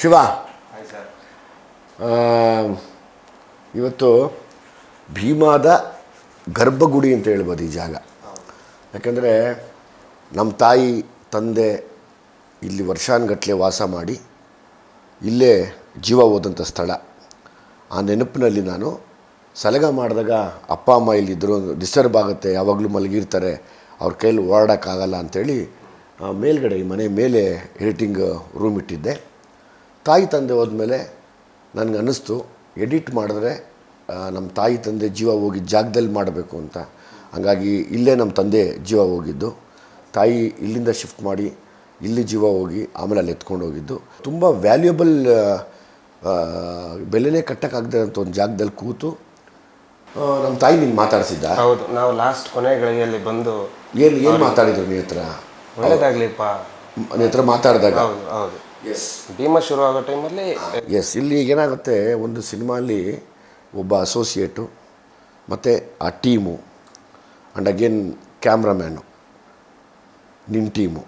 ಶಿವ. ಇವತ್ತು ಭೀಮಾದ ಗರ್ಭಗುಡಿ ಅಂತ ಹೇಳ್ಬೋದು ಈ ಜಾಗ. ಯಾಕಂದರೆ ನಮ್ಮ ತಾಯಿ ತಂದೆ ಇಲ್ಲಿ ವರ್ಷಾನುಗಟ್ಟಲೆ ವಾಸ ಮಾಡಿ ಇಲ್ಲೇ ಜೀವ ಹೋದಂಥ ಸ್ಥಳ. ಆ ನೆನಪಿನಲ್ಲಿ ನಾನು ಸಲಗ ಮಾಡಿದಾಗ ಅಪ್ಪ ಅಮ್ಮ ಇಲ್ಲಿದ್ದರು ಡಿಸ್ಟರ್ಬ್ ಆಗುತ್ತೆ ಯಾವಾಗಲೂ ಮಲಗಿರ್ತಾರೆ ಅವ್ರ ಕೈಯಲ್ಲಿ ಓಡಾಡೋಕ್ಕಾಗಲ್ಲ ಅಂಥೇಳಿ ಮೇಲ್ಗಡೆ ಈ ಮನೆ ಮೇಲೆ ಎಡಿಟಿಂಗ್ ರೂಮ್ ಇಟ್ಟಿದ್ದೆ. ತಾಯಿ ತಂದೆ ಹೋದ್ಮೇಲೆ ನನಗೆ ಅನ್ನಿಸ್ತು ಎಡಿಟ್ ಮಾಡಿದ್ರೆ ನಮ್ಮ ತಾಯಿ ತಂದೆ ಜೀವ ಹೋಗಿದ್ದ ಜಾಗದಲ್ಲಿ ಮಾಡಬೇಕು ಅಂತ. ಹಾಗಾಗಿ ಇಲ್ಲೇ ನಮ್ಮ ತಂದೆ ಜೀವ ಹೋಗಿದ್ದು. ತಾಯಿ ಇಲ್ಲಿಂದ ಶಿಫ್ಟ್ ಮಾಡಿ ಇಲ್ಲಿ ಜೀವ ಹೋಗಿ ಆಮೇಲೆ ಅಲ್ಲಿ ಎತ್ಕೊಂಡು ಹೋಗಿದ್ದು. ತುಂಬ ವ್ಯಾಲ್ಯೂಬಲ್ ಬೆಲೆನೇ ಕಟ್ಟಕ್ಕಾಗದೆ ಅಂತ ಒಂದು ಜಾಗದಲ್ಲಿ ಕೂತು ನಮ್ಮ ತಾಯಿ ನಿನ್ನ ಮಾತಾಡಿಸಿದ್ದ. ಹೌದು ನಾವು ಲಾಸ್ಟ್ ಕೊನೆ ಗಳಿಗೆಯಲ್ಲಿ ಬಂದು ಏನು ಏನು ಮಾತಾಡಿದ್ರು ನೀ ಹತ್ರ? ಒಳ್ಳೇದಾಗ್ಲಿಪ್ಪ. ನೀ ಹತ್ರ ಮಾತಾಡಿದಾಗ? ಹೌದು ಹೌದು. ಎಸ್ ಭೀಮ ಶುರು ಆಗೋ ಟೈಮಲ್ಲಿ ಎಸ್ ಇಲ್ಲಿ ಏನಾಗುತ್ತೆ ಒಂದು ಸಿನಿಮಾಲಿ ಒಬ್ಬ ಅಸೋಸಿಯೇಟು ಮತ್ತು ಆ ಟೀಮು ಆ್ಯಂಡ್ ಅಗೇನ್ ಕ್ಯಾಮ್ರಾಮ್ಯಾನು ನಿನ್ನ ಟೀಮು.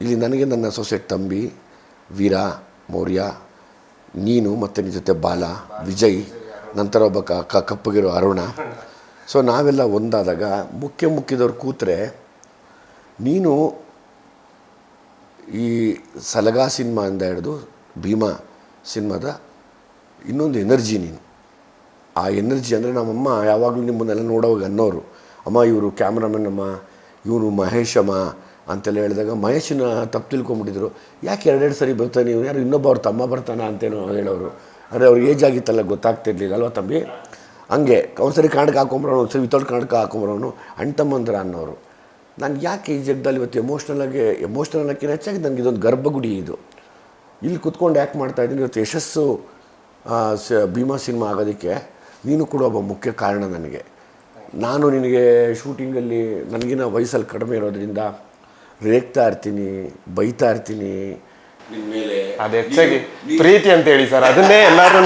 ಇಲ್ಲಿ ನನಗೆ ನನ್ನ ಅಸೋಸಿಯೇಟ್ ತಂಬಿ ವೀರ ಮೌರ್ಯ ನೀನು ಮತ್ತು ನಿನ್ನ ಜೊತೆ ಬಾಲ ವಿಜಯ್ ನಂತರ ಒಬ್ಬ ಕ ಕ- ಕಪ್ಪಗಿರೋ ಅರುಣ. ಸೊ ನಾವೆಲ್ಲ ಒಂದಾದಾಗ ಮುಖ್ಯ ಮುಖ್ಯದವ್ರು ಕೂತ್ರೆ ನೀನು ಈ ಸಲಗಾ ಅಂದ ಹಿಡಿದು ಭೀಮಾ ಸಿನಿಮಾದ ಇನ್ನೊಂದು ಎನರ್ಜಿ ನೀನು. ಆ ಎನರ್ಜಿ ಅಂದರೆ ನಮ್ಮಮ್ಮ ಯಾವಾಗಲೂ ನಿಮ್ಮನ್ನೆಲ್ಲ ನೋಡೋವಾಗ ಅನ್ನೋರು, ಅಮ್ಮ, ಇವರು ಕ್ಯಾಮ್ರಾಮನ್ ಅಮ್ಮ ಇವನು ಮಹೇಶ್ ಅಮ್ಮ ಅಂತೆಲ್ಲ ಹೇಳಿದಾಗ ಮಹೇಶನ ತಪ್ಪು ತಿಳ್ಕೊಂಬಿಟ್ಟಿದ್ರು. ಯಾಕೆ ಎರಡೆರಡು ಸರಿ ಬರ್ತಾನೆ ನೀವು ಯಾರು ಇನ್ನೊಬ್ಬ ಅವ್ರ ತಮ್ಮ ಬರ್ತಾನ ಅಂತೇನೋ ಹೇಳೋರು. ಅಂದರೆ ಅವ್ರು ಏಜ್ ಆಗಿತ್ತಲ್ಲ ಗೊತ್ತಾಗ್ತಿರ್ಲಿಲ್ಲ ಅಲ್ವಾ ತಂಬಿ? ಹಂಗೆ ಒಂದ್ಸರಿ ಹಾಕೊಂಬ್ರವನು ಹಾಕೊಂಬರೋನು ಒಂದ್ಸರಿ ವಿತೌಟ್ ಕಾಣಕ್ಕೆ ಹಾಕೊಂಬ್ರವನು ಅಣ್ಣ ತಮ್ಮಂದ್ರ ಅನ್ನೋರು. ನಾನು ಯಾಕೆ ಈ ಜಗದಲ್ಲಿ ಇವತ್ತು ಎಮೋಷ್ನಲಾಗಿ ಎಮೋಷ್ನಲ್ ಅನ್ನೋಕ್ಕಿಂತ ಹೆಚ್ಚಾಗಿ ನನಗೆ ಇದೊಂದು ಗರ್ಭಗುಡಿ ಇದು. ಇಲ್ಲಿ ಕುತ್ಕೊಂಡು ಯಾಕೆ ಮಾಡ್ತಾ ಇದ್ದೀನಿ? ಇವತ್ತು ಯಶಸ್ಸು ಸ ಭೀಮಾ ಸಿನಿಮಾ ಆಗೋದಕ್ಕೆ ನೀನು ಕೂಡ ಒಬ್ಬ ಮುಖ್ಯ ಕಾರಣ ನನಗೆ. ನಾನು ನಿನಗೆ ಶೂಟಿಂಗಲ್ಲಿ ನನಗಿನ ವಯಸ್ಸಲ್ಲಿ ಕಡಿಮೆ ಇರೋದ್ರಿಂದ ರೇಗ್ತಾ ಇರ್ತೀನಿ ಬೈತಾ ಇರ್ತೀನಿ. ನಿನ್ನ ಮೇಲೆ ಅದು ಹೆಚ್ಚಾಗಿ ಪ್ರೀತಿ ಅಂತ ಹೇಳಿ ಸರ್. ಅದನ್ನೇ ಎಲ್ಲರೂ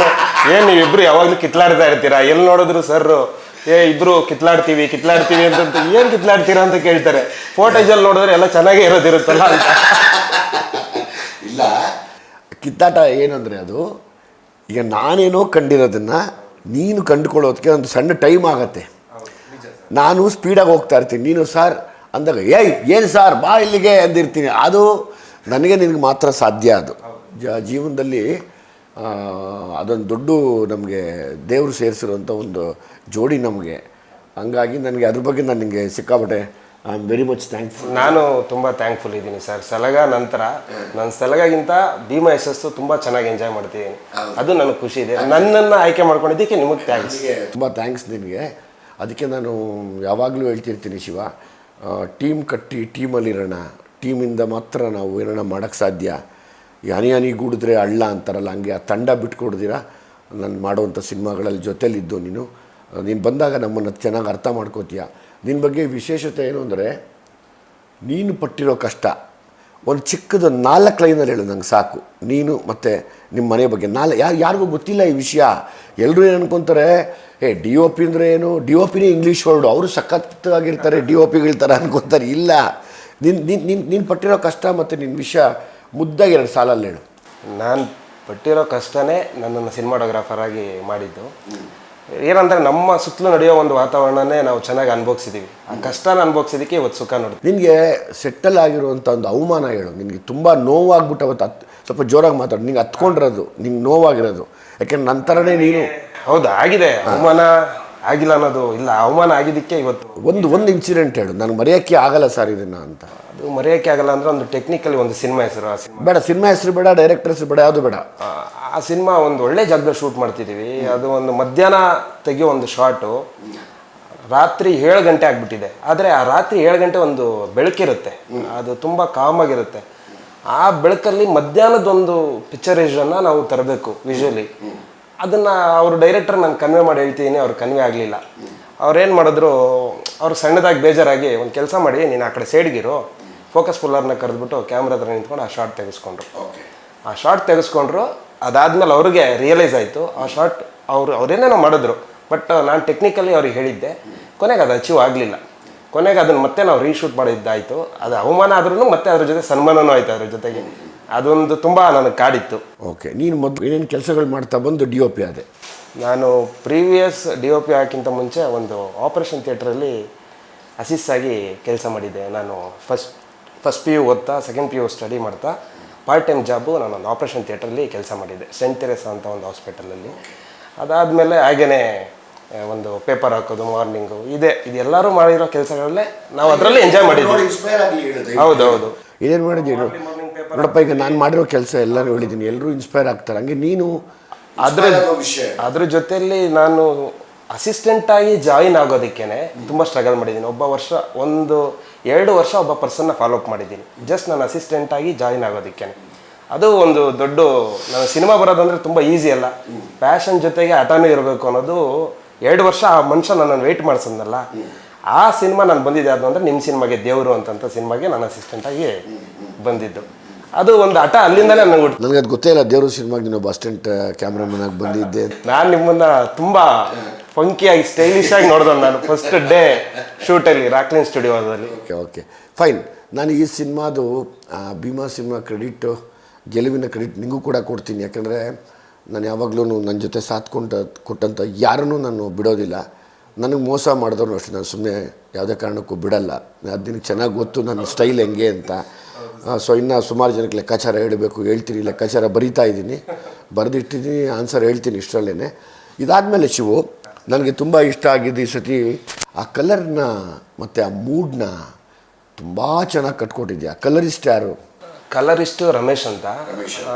ಏನು ನೀವಿಬ್ರು ಯಾವಾಗಲೂ ಕಿತ್ಲಾಡ್ತಾ ಇರ್ತೀರಾ? ಎಲ್ಲಿ ನೋಡಿದ್ರು ಸರ್ ಏ, ಇಬ್ರು ಕಿತ್ಲಾಡ್ತೀವಿ ಕಿತ್ಲಾಡ್ತೀವಿ ಅಂತ ಏನ್ ಕಿತ್ಲಾಡ್ತೀರಾ ಅಂತ ಕೇಳ್ತಾರೆ. ಫೋಟೇಜಲ್ಲಿ ನೋಡಿದ್ರೆ ಎಲ್ಲ ಚೆನ್ನಾಗೇ ಇರೋದಿರುತ್ತಲ್ಲ ಇಲ್ಲ. ಕಿತ್ತಾಟ ಏನಂದರೆ ಅದು, ಈಗ ನಾನೇನೋ ಕಂಡಿರೋದನ್ನು ನೀನು ಕಂಡುಕೊಳ್ಳೋದಕ್ಕೆ ಒಂದು ಸಣ್ಣ ಟೈಮ್ ಆಗತ್ತೆ. ನಾನು ಸ್ಪೀಡಾಗಿ ಹೋಗ್ತಾ ಇರ್ತೀನಿ. ನೀನು, ಸಾರ್, ಅಂದಾಗ, ಏಯ್, ಏನು ಸಾರ್, ಬಾ ಇಲ್ಲಿಗೆ ಅಂದಿರ್ತೀನಿ. ಅದು ನನಗೆ ನಿನಗೆ ಮಾತ್ರ ಸಾಧ್ಯ ಅದು. ಜೀವನದಲ್ಲಿ ಅದೊಂದು ದೊಡ್ಡ ನಮಗೆ ದೇವರು ಸೇರಿಸಿರುವಂಥ ಒಂದು ಜೋಡಿ ನಮಗೆ. ಹಂಗಾಗಿ ನನಗೆ ಅದ್ರ ಬಗ್ಗೆ ನಾನು ನಿಮಗೆ ಸಿಕ್ಕಾಪಟ್ಟೆ I am very much thankful ನಾನು ತುಂಬ ಥ್ಯಾಂಕ್ಫುಲ್ ಇದ್ದೀನಿ ಸರ್. ಸಲಗ ನಂತರ ನನ್ನ ಸಲಗಗಿಂತ ಭೀಮಾ ಯಶಸ್ಸು ತುಂಬ ಚೆನ್ನಾಗಿ ಎಂಜಾಯ್ ಮಾಡ್ತಿದ್ದೀನಿ. ಅದು ನನಗೆ ಖುಷಿ ಇದೆ. ನನ್ನನ್ನು ಆಯ್ಕೆ ಮಾಡ್ಕೊಂಡಿದ್ದಕ್ಕೆ ನಿಮಗೆ ಥ್ಯಾಂಕ್ಸ್ ತುಂಬ ಥ್ಯಾಂಕ್ಸ್ ನಿಮಗೆ ಅದಕ್ಕೆ ನಾನು ಯಾವಾಗಲೂ ಹೇಳ್ತಿರ್ತೀನಿ ಶಿವ ಟೀಮ್ ಕಟ್ಟಿ ಟೀಮಲ್ಲಿರೋಣ ಟೀಮಿಂದ ಮಾತ್ರ ನಾವು ಏನಾರ ಮಾಡೋಕ್ಕೆ ಸಾಧ್ಯ. ಯಾನಿ ಹನಿ ಗೂಡಿದ್ರೆ ಅಳ್ಳ ಅಂತಾರಲ್ಲ, ಹಂಗೆ ಆ ತಂಡ ಬಿಟ್ಕೊಡ್ದಿರ? ನಾನು ಮಾಡುವಂಥ ಸಿನಿಮಾಗಳಲ್ಲಿ ಜೊತೆಲಿದ್ದು ನೀನು. ನೀನು ಬಂದಾಗ ನಮ್ಮನ್ನು ಚೆನ್ನಾಗಿ ಅರ್ಥ ಮಾಡ್ಕೋತೀಯ. ನಿನ್ನ ಬಗ್ಗೆ ವಿಶೇಷತೆ ಏನು ಅಂದರೆ, ನೀನು ಪಟ್ಟಿರೋ ಕಷ್ಟ, ಒಂದು ಚಿಕ್ಕದು ನಾಲ್ಕು ಲೈನಲ್ಲಿ ಹೇಳು ನಂಗೆ ಸಾಕು. ನೀನು ಮತ್ತು ನಿಮ್ಮ ಮನೆ ಬಗ್ಗೆ ನಾಲ್ಕು, ಯಾರು, ಯಾರಿಗೂ ಗೊತ್ತಿಲ್ಲ ಈ ವಿಷಯ. ಎಲ್ಲರೂ ಏನು ಅನ್ಕೊತಾರೆ, ಏ, ಡಿ ಒ ಪಿ ಅಂದರೆ ಏನು? ಡಿ ಒ ಪಿನೇ ಇಂಗ್ಲೀಷ್ ವರ್ಡು ಅವರು ಸಖತ್ತಾಗಿರ್ತಾರೆ, ಡಿ ಒ ಪಿಗಳ ಥರ ಅನ್ಕೊತಾರೆ. ಇಲ್ಲ. ನಿನ್ನ ನಿನ್ನ ನಿನ್ನ ನೀನು ಪಟ್ಟಿರೋ ಕಷ್ಟ ಮತ್ತು ನಿನ್ನ ವಿಷಯ ಮುದ್ದಾಗಿ ಎರಡು ಸಾಲಲ್ಲಿ ಹೇಳು. ನಾನು ಪಟ್ಟಿರೋ ಕಷ್ಟನೇ ನನ್ನನ್ನು ಸಿನಿಮಾಟೋಗ್ರಾಫರ್ ಆಗಿ ಮಾಡಿದ್ದು. ಏನಂದ್ರೆ ನಮ್ಮ ಸುತ್ತಲೂ ನಡೆಯೋ ಒಂದು ವಾತಾವರಣನೇ ನಾವು ಚೆನ್ನಾಗಿ ಅನುಭವಿಸಿದ್ದೀವಿ ಆ ಕಷ್ಟನ ಅನುಭವಿಸಿದಕ್ಕೆ ಇವತ್ತು ಸುಖ ನೋಡಿ ನಿನಗೆ ಸೆಟ್ಟಲ್ ಆಗಿರುವಂಥ ಒಂದು ಅವಮಾನ ಹೇಳು. ನಿನಗೆ ತುಂಬ ನೋವಾಗ್ಬಿಟ್ಟು ಅವತ್ತು ಹತ್ ಸ್ವಲ್ಪ ಜೋರಾಗಿ ಮಾತಾಡು. ನಿಂಗೆ ಹತ್ಕೊಂಡಿರೋದು ನಿಂಗೆ ನೋವಾಗಿರೋದು. ಯಾಕೆಂದ್ರೆ ನಂತರನೇ ನೀನು. ಹೌದು ಆಗಿದೆ. ಅವಮಾನ ಆಗಿಲ್ಲ ಅನ್ನೋದು ಇಲ್ಲ ಅವಮಾನ ಆಗಿದ್ದಕ್ಕೆ ಇವತ್ತು ಒಂದು ಒಂದು ಇನ್ಸಿಡೆಂಟ್ ಹೇಳು. ನನಗೆ ಮರೆಯೋಕ್ಕೆ ಆಗಲ್ಲ ಸರ್ ಇದನ್ನು ಅಂತ. ಅದು ಮರೆಯೋಕ್ಕೆ ಆಗಲ್ಲ ಅಂದ್ರೆ ಒಂದು ಟೆಕ್ನಿಕಲಿ ಒಂದು ಸಿನಿಮಾ ಹೆಸರು ಆ ಸಿನಿಮಾ. ಬೇಡ ಸಿನಿಮಾ ಹೆಸರು ಬೇಡ ಡೈರೆಕ್ಟರ್ ಹೆಸರು ಬೇಡ ಯಾವುದು ಬೇಡ. ಆ ಸಿನಿಮಾ ಒಂದು ಒಳ್ಳೆ ಜಾಗದಲ್ಲಿ ಶೂಟ್ ಮಾಡ್ತಿದ್ದೀವಿ ಅದು ಒಂದು ಮಧ್ಯಾಹ್ನ ತೆಗೆಯೋ ಒಂದು ಶಾರ್ಟು ರಾತ್ರಿ ಏಳು ಗಂಟೆ ಆಗಿಬಿಟ್ಟಿದೆ. ಆದರೆ ಆ ರಾತ್ರಿ ಏಳು ಗಂಟೆ ಒಂದು ಬೆಳಕಿರುತ್ತೆ ಅದು ತುಂಬ ಕಾಮಾಗಿರುತ್ತೆ ಆ ಬೆಳಕಲ್ಲಿ ಮಧ್ಯಾಹ್ನದೊಂದು ಪಿಕ್ಚರೇಜನ್ನು ನಾವು ತರಬೇಕು ವಿಜುವಲಿ ಅದನ್ನು ಅವರು ಡೈರೆಕ್ಟರ್ ನಾನು ಕನ್ವೆ ಮಾಡಿ ಹೇಳ್ತೀನಿ ಅವ್ರು ಕನ್ವೆ ಆಗಲಿಲ್ಲ. ಅವ್ರೇನು ಮಾಡಿದ್ರು ಅವ್ರು ಸಣ್ಣದಾಗಿ ಬೇಜಾರಾಗಿ ಒಂದು ಕೆಲಸ ಮಾಡಿ ನೀನು ಆ ಕಡೆ ಸೈಡ್ಗಿರು ಫೋಕಸ್ ಫುಲ್ಲರ್ನ ಕರೆದ್ಬಿಟ್ಟು ಕ್ಯಾಮ್ರಾ ಹತ್ರ ನಿಂತ್ಕೊಂಡು ಆ ಶಾರ್ಟ್ ತೆಗೆಸ್ಕೊಂಡ್ರು. ಆ ಶಾರ್ಟ್ ತೆಗೆಸ್ಕೊಂಡ್ರು ಅದಾದ್ಮೇಲೆ ಅವ್ರಿಗೆ ರಿಯಲೈಸ್ ಆಯಿತು ಆ ಶಾರ್ಟ್ ಅವರು ಅವರೇನೇನೋ ಮಾಡಿದ್ರು ಬಟ್ ನಾನು ಟೆಕ್ನಿಕಲಿ ಅವ್ರಿಗೆ ಹೇಳಿದ್ದೆ ಕೊನೆಗೆ ಅದು ಅಚೀವ್ ಆಗಲಿಲ್ಲ. ಕೊನೆಗೆ ಅದನ್ನು ಮತ್ತೆ ನಾವು ರೀಶೂಟ್ ಮಾಡಿದ್ದಾಯಿತು ಅದು ಅವಮಾನ ಆದ್ರೂ ಮತ್ತೆ ಅದ್ರ ಜೊತೆ ಸನ್ಮಾನನೂ ಆಯಿತು ಅದ್ರ ಜೊತೆಗೆ. ಅದೊಂದು ತುಂಬ ನನಗೆ ಕಾಡಿತ್ತು. ಓಕೆ ನೀನು ಮೊದಲು ಏನೇನು ಕೆಲಸಗಳು ಮಾಡ್ತಾ ಬಂದು ಡಿ ಒ ಪಿ ಆದೆ? ನಾನು ಪ್ರೀವಿಯಸ್ ಡಿ ಒ ಪಿ ಹಾಕಿಂತ ಮುಂಚೆ ಒಂದು ಆಪರೇಷನ್ ಥಿಯೇಟ್ರಲ್ಲಿ ಅಸಿಸ್ಟ್ ಆಗಿ ಕೆಲಸ ಮಾಡಿದ್ದೆ ನಾನು ಫಸ್ಟ್ ಫಸ್ಟ್ ಪಿ ಯು ಓದ್ತಾ ಸೆಕೆಂಡ್ ಪಿ ಯು ಸ್ಟಡಿ ಮಾಡ್ತಾ ಪಾರ್ಟ್ ಟೈಮ್ ಜಾಬು ಒಂದು ಆಪರೇಷನ್ ಥಿಯೇಟ್ರಲ್ಲಿ ಕೆಲಸ ಮಾಡಿದ್ದೆ ಸೆಂಟ್ ತೆರೆಸಾ ಅಂತ ಒಂದು ಹಾಸ್ಪಿಟಲಲ್ಲಿ ಅದಾದಮೇಲೆ ಹಾಗೇ ಒಂದು ಪೇಪರ್ ಹಾಕೋದು ಮಾರ್ನಿಂಗು ಇದೆ. ಇದೆಲ್ಲರೂ ಮಾಡಿರೋ ಕೆಲಸಗಳಲ್ಲೇ ನಾವು ಅದರಲ್ಲಿ ಎಂಜಾಯ್ ಮಾಡಿದ್ವಿ. ಹೌದೌದು. ಏನೇನು ಮಾಡಿದ್ದೀನಿ ನೋಡಪ್ಪ ಈಗ ನಾನು ಮಾಡಿರೋ ಕೆಲಸ ಎಲ್ಲರೂ ಹೇಳಿದ್ದೀನಿ ಎಲ್ಲರೂ ಇನ್ಸ್ಪೈರ್ ಆಗ್ತಾರೆ. ಹಂಗೆ ನೀನು ಅದ್ರ ಅದ್ರ ಜೊತೆಯಲ್ಲಿ ನಾನು ಅಸಿಸ್ಟೆಂಟ್ ಆಗಿ ಜಾಯಿನ್ ಆಗೋದಕ್ಕೇನೆ ತುಂಬ ಸ್ಟ್ರಗಲ್ ಮಾಡಿದ್ದೀನಿ ಒಬ್ಬ ವರ್ಷ ಒಂದು ಎರಡು ವರ್ಷ ಒಬ್ಬ ಪರ್ಸನ್ನ ಫಾಲೋ ಅಪ್ ಮಾಡಿದ್ದೀನಿ ಜಸ್ಟ್ ನಾನು ಅಸಿಸ್ಟೆಂಟ್ ಆಗಿ ಜಾಯಿನ್ ಆಗೋದಕ್ಕೇನೆ. ಅದು ಒಂದು ದೊಡ್ಡ ನಾನು ಸಿನಿಮಾ ಬರೋದಂದ್ರೆ ತುಂಬ ಈಸಿ ಅಲ್ಲ. ಪ್ಯಾಷನ್ ಜೊತೆಗೆ ಹಠನೂ ಇರಬೇಕು ಅನ್ನೋದು ಎರಡು ವರ್ಷ ಆ ಮನುಷ್ಯ ನನ್ನನ್ನು ವೆಯ್ಟ್ ಮಾಡಿಸಿದ್ನಲ್ಲ. ಆ ಸಿನಿಮಾ ನಾನು ಬಂದಿದ್ದೆ ಅದು ಅಂದರೆ ನಿಮ್ಮ ಸಿನಿಮಾಗೆ ದೇವರು ಅಂತಂತ ಸಿನಿಮಾಗೆ ನಾನು ಅಸಿಸ್ಟೆಂಟ್ ಆಗಿ ಬಂದಿದ್ದು. ಅದು ಒಂದು ಆಟ ಅಲ್ಲಿಂದಲೇ ನನಗೆ ಹುಟ್ಟು ನನಗೆ ಅದು ಗೊತ್ತೇ ಇಲ್ಲ ದೇವರು ಸಿನಿಮಾಗೆ ನೀನು ಅಸಿಸ್ಟೆಂಟ್ ಕ್ಯಾಮ್ರಾಮನ್ ಆಗಿ ಬಂದಿದ್ದೆ ನಾನು ನಿಮ್ಮನ್ನ ತುಂಬ ಫಂಕಿಯಾಗಿ ಸ್ಟೈಲಿಶ್ ಆಗಿ ನೋಡಿದೆ ನಾನು ಫಸ್ಟ್ ಡೇ ಶೂಟಲ್ಲಿ ರಾಕ್ಲಿನ್ ಸ್ಟುಡಿಯೋದಲ್ಲಿ ಓಕೆ ಓಕೆ ಫೈನ್ ನಾನು ಈ ಸಿನಿಮಾದು ಭೀಮಾ ಸಿನಿಮಾ ಕ್ರೆಡಿಟ್ ಗೆಲುವಿನ ಕ್ರೆಡಿಟ್ ನಿಂಗೂ ಕೂಡ ಕೊಡ್ತೀನಿ. ಯಾಕಂದರೆ ನಾನು ಯಾವಾಗಲೂ ನನ್ನ ಜೊತೆ ಸಾಥ್ ಕೊಂಡ ಕೊಟ್ಟಂಥ ಯಾರನ್ನೂ ನಾನು ಬಿಡೋದಿಲ್ಲ. ನನಗೆ ಮೋಸ ಮಾಡಿದವ್ರು ಅಷ್ಟೇ. ನಾನು ಸುಮ್ಮನೆ ಯಾವುದೇ ಕಾರಣಕ್ಕೂ ಬಿಡಲ್ಲ. ಅದು ನಿನಗೆ ಚೆನ್ನಾಗಿ ಗೊತ್ತು ನನ್ನ ಸ್ಟೈಲ್ ಹೆಂಗೆ ಅಂತ. ಸೊ ಇನ್ನು ಸುಮಾರು ಜನಕ್ಕೆ ಲೆಕ್ಕಾಚಾರ ಹೇಳಬೇಕು ಹೇಳ್ತೀನಿ ಲೆಕ್ಕಾಚಾರ ಬರಿತಾ ಇದ್ದೀನಿ. ಬರೆದಿಟ್ಟಿದ್ದೀನಿ ಆನ್ಸರ್ ಹೇಳ್ತೀನಿ ಇಷ್ಟರಲ್ಲೇ ಇದಾದಮೇಲೆ ಶಿವು ನನಗೆ ತುಂಬ ಇಷ್ಟ ಆಗಿದ್ದು ಈ ಸತಿ. ಆ ಕಲರ್ನ ಮತ್ತು ಆ ಮೂಡ್ನ ತುಂಬ ಚೆನ್ನಾಗಿ ಕಟ್ಕೊಟ್ಟಿದ್ಯಾ? ಕಲರಿಸ್ಟ್ ಯಾರು? ಕಲರಿಸ್ಟು ರಮೇಶ್ ಅಂತ.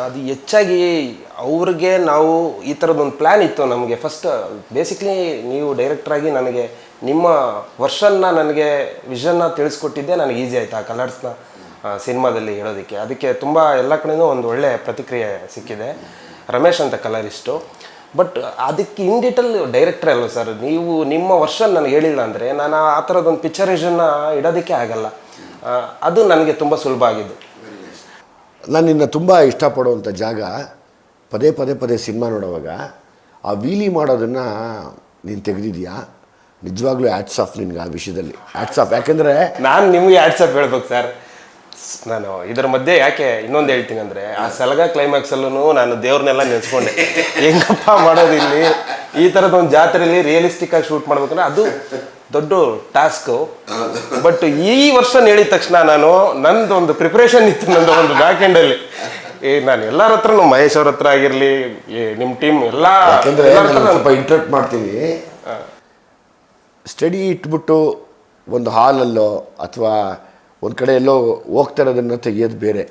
ಅದು ಹೆಚ್ಚಾಗಿ ಅವ್ರಿಗೆ ನಾವು ಈ ಥರದೊಂದು ಪ್ಲ್ಯಾನ್ ಇತ್ತು ನಮಗೆ. ಫಸ್ಟ್ ಬೇಸಿಕ್ಲಿ ನೀವು ಡೈರೆಕ್ಟ್ರಾಗಿ ನನಗೆ ನಿಮ್ಮ ವರ್ಷನ್ನ ನನಗೆ ವಿಷನ್ನ ತಿಳಿಸ್ಕೊಟ್ಟಿದ್ದೆ ನನಗೆ ಈಸಿ ಆಯಿತು. ಆ ಕಲರ್ಸ್ನ ಸಿನಿಮಾದಲ್ಲಿ ಹೇಳೋದಕ್ಕೆ. ಅದಕ್ಕೆ ತುಂಬ ಎಲ್ಲ ಕಡೆಯೂ ಒಂದು ಒಳ್ಳೆಯ ಪ್ರತಿಕ್ರಿಯೆ ಸಿಕ್ಕಿದೆ. ರಮೇಶ್ ಅಂತ ಕಲರಿಸ್ಟು. ಬಟ್ ಅದಕ್ಕೆ ಇನ್ ಡೀಟೇಲ್ ಡೈರೆಕ್ಟ್ರೇ ಅಲ್ವ ಸರ್? ನೀವು ನಿಮ್ಮ ವರ್ಷನ್ ನನಗೆ ಹೇಳಿಲ್ಲ ಅಂದರೆ ನಾನು ಆ ಥರದೊಂದು ಪಿಕ್ಚರೇಷನ್ನ ಇಡೋದಕ್ಕೆ ಆಗಲ್ಲ. ಅದು ನನಗೆ ತುಂಬ ಸುಲಭ ಆಗಿದ್ದು. ನಾನು ನಿನ್ನ ತುಂಬ ಇಷ್ಟಪಡುವಂಥ ಜಾಗ ಪದೇ ಪದೇ ಪದೇ ಸಿನಿಮಾ ನೋಡುವಾಗ ಆ ವೀಲಿ ಮಾಡೋದನ್ನು ನೀನು ತೆಗೆದಿದ್ಯಾ? ನಿಜವಾಗ್ಲೂ ಆ್ಯಟ್ಸ್ ಆಫ್ ನಿನ್ಗೆ ಆ ವಿಷಯದಲ್ಲಿ. ಆ್ಯಟ್ಸ್ ಆಫ್ ಯಾಕೆಂದರೆ ನಾನು ನಿಮಗೆ ವಾಟ್ಸಪ್ ಹೇಳ್ಬೇಕು ಸರ್. ನಾನು ಇದರ ಮಧ್ಯೆ ಯಾಕೆ ಇನ್ನೊಂದು ಹೇಳ್ತೀನಿ ಅಂದರೆ ಆ ಸಲಗ ಕ್ಲೈಮ್ಯಾಕ್ಸಲ್ಲೂ ನಾನು ದೇವ್ರನ್ನೆಲ್ಲ ನೆನೆಸ್ಕೊಂಡೆ. ಹೆಂಗಪ್ಪ ಮಾಡೋದು ಇಲ್ಲಿ? ಈ ಥರದ ಒಂದು ಜಾತ್ರೆಯಲ್ಲಿ ರಿಯಲಿಸ್ಟಿಕ್ ಆಗಿ ಶೂಟ್ ಮಾಡ್ಬೇಕಂದ್ರೆ ಅದು ದೊಡ್ಡ ಟಾಸ್ಕು ಬಟ್ ಈ ವರ್ಷ ಹೇಳಿದ ತಕ್ಷಣ ನಾನು ನಂದು ಒಂದು ಪ್ರಿಪ್ರೇಷನ್ ಇತ್ತು ನಂದು ಒಂದು ಬ್ಯಾಕ್ ಎಂಡಲ್ಲಿ ಏ ನಾನು ಎಲ್ಲರ ಹತ್ರನು ಮಹೇಶ್ ಅವ್ರ ಹತ್ರ ಆಗಿರಲಿ ನಿಮ್ಮ ಟೀಮ್ ಎಲ್ಲ ಸ್ವಲ್ಪ ಇಂಟ್ರಕ್ಟ್ ಮಾಡ್ತೀವಿ ಸ್ಟಡಿ ಇಟ್ಬಿಟ್ಟು ಒಂದು ಹಾಲಲ್ಲೋ ಅಥವಾ ಒಂದು ಕಡೆ ಎಲ್ಲೋ ಹೋಗ್ತಾ ಇರೋದನ್ನು ತೆಗಿಯೋದು ಬೇರೆ.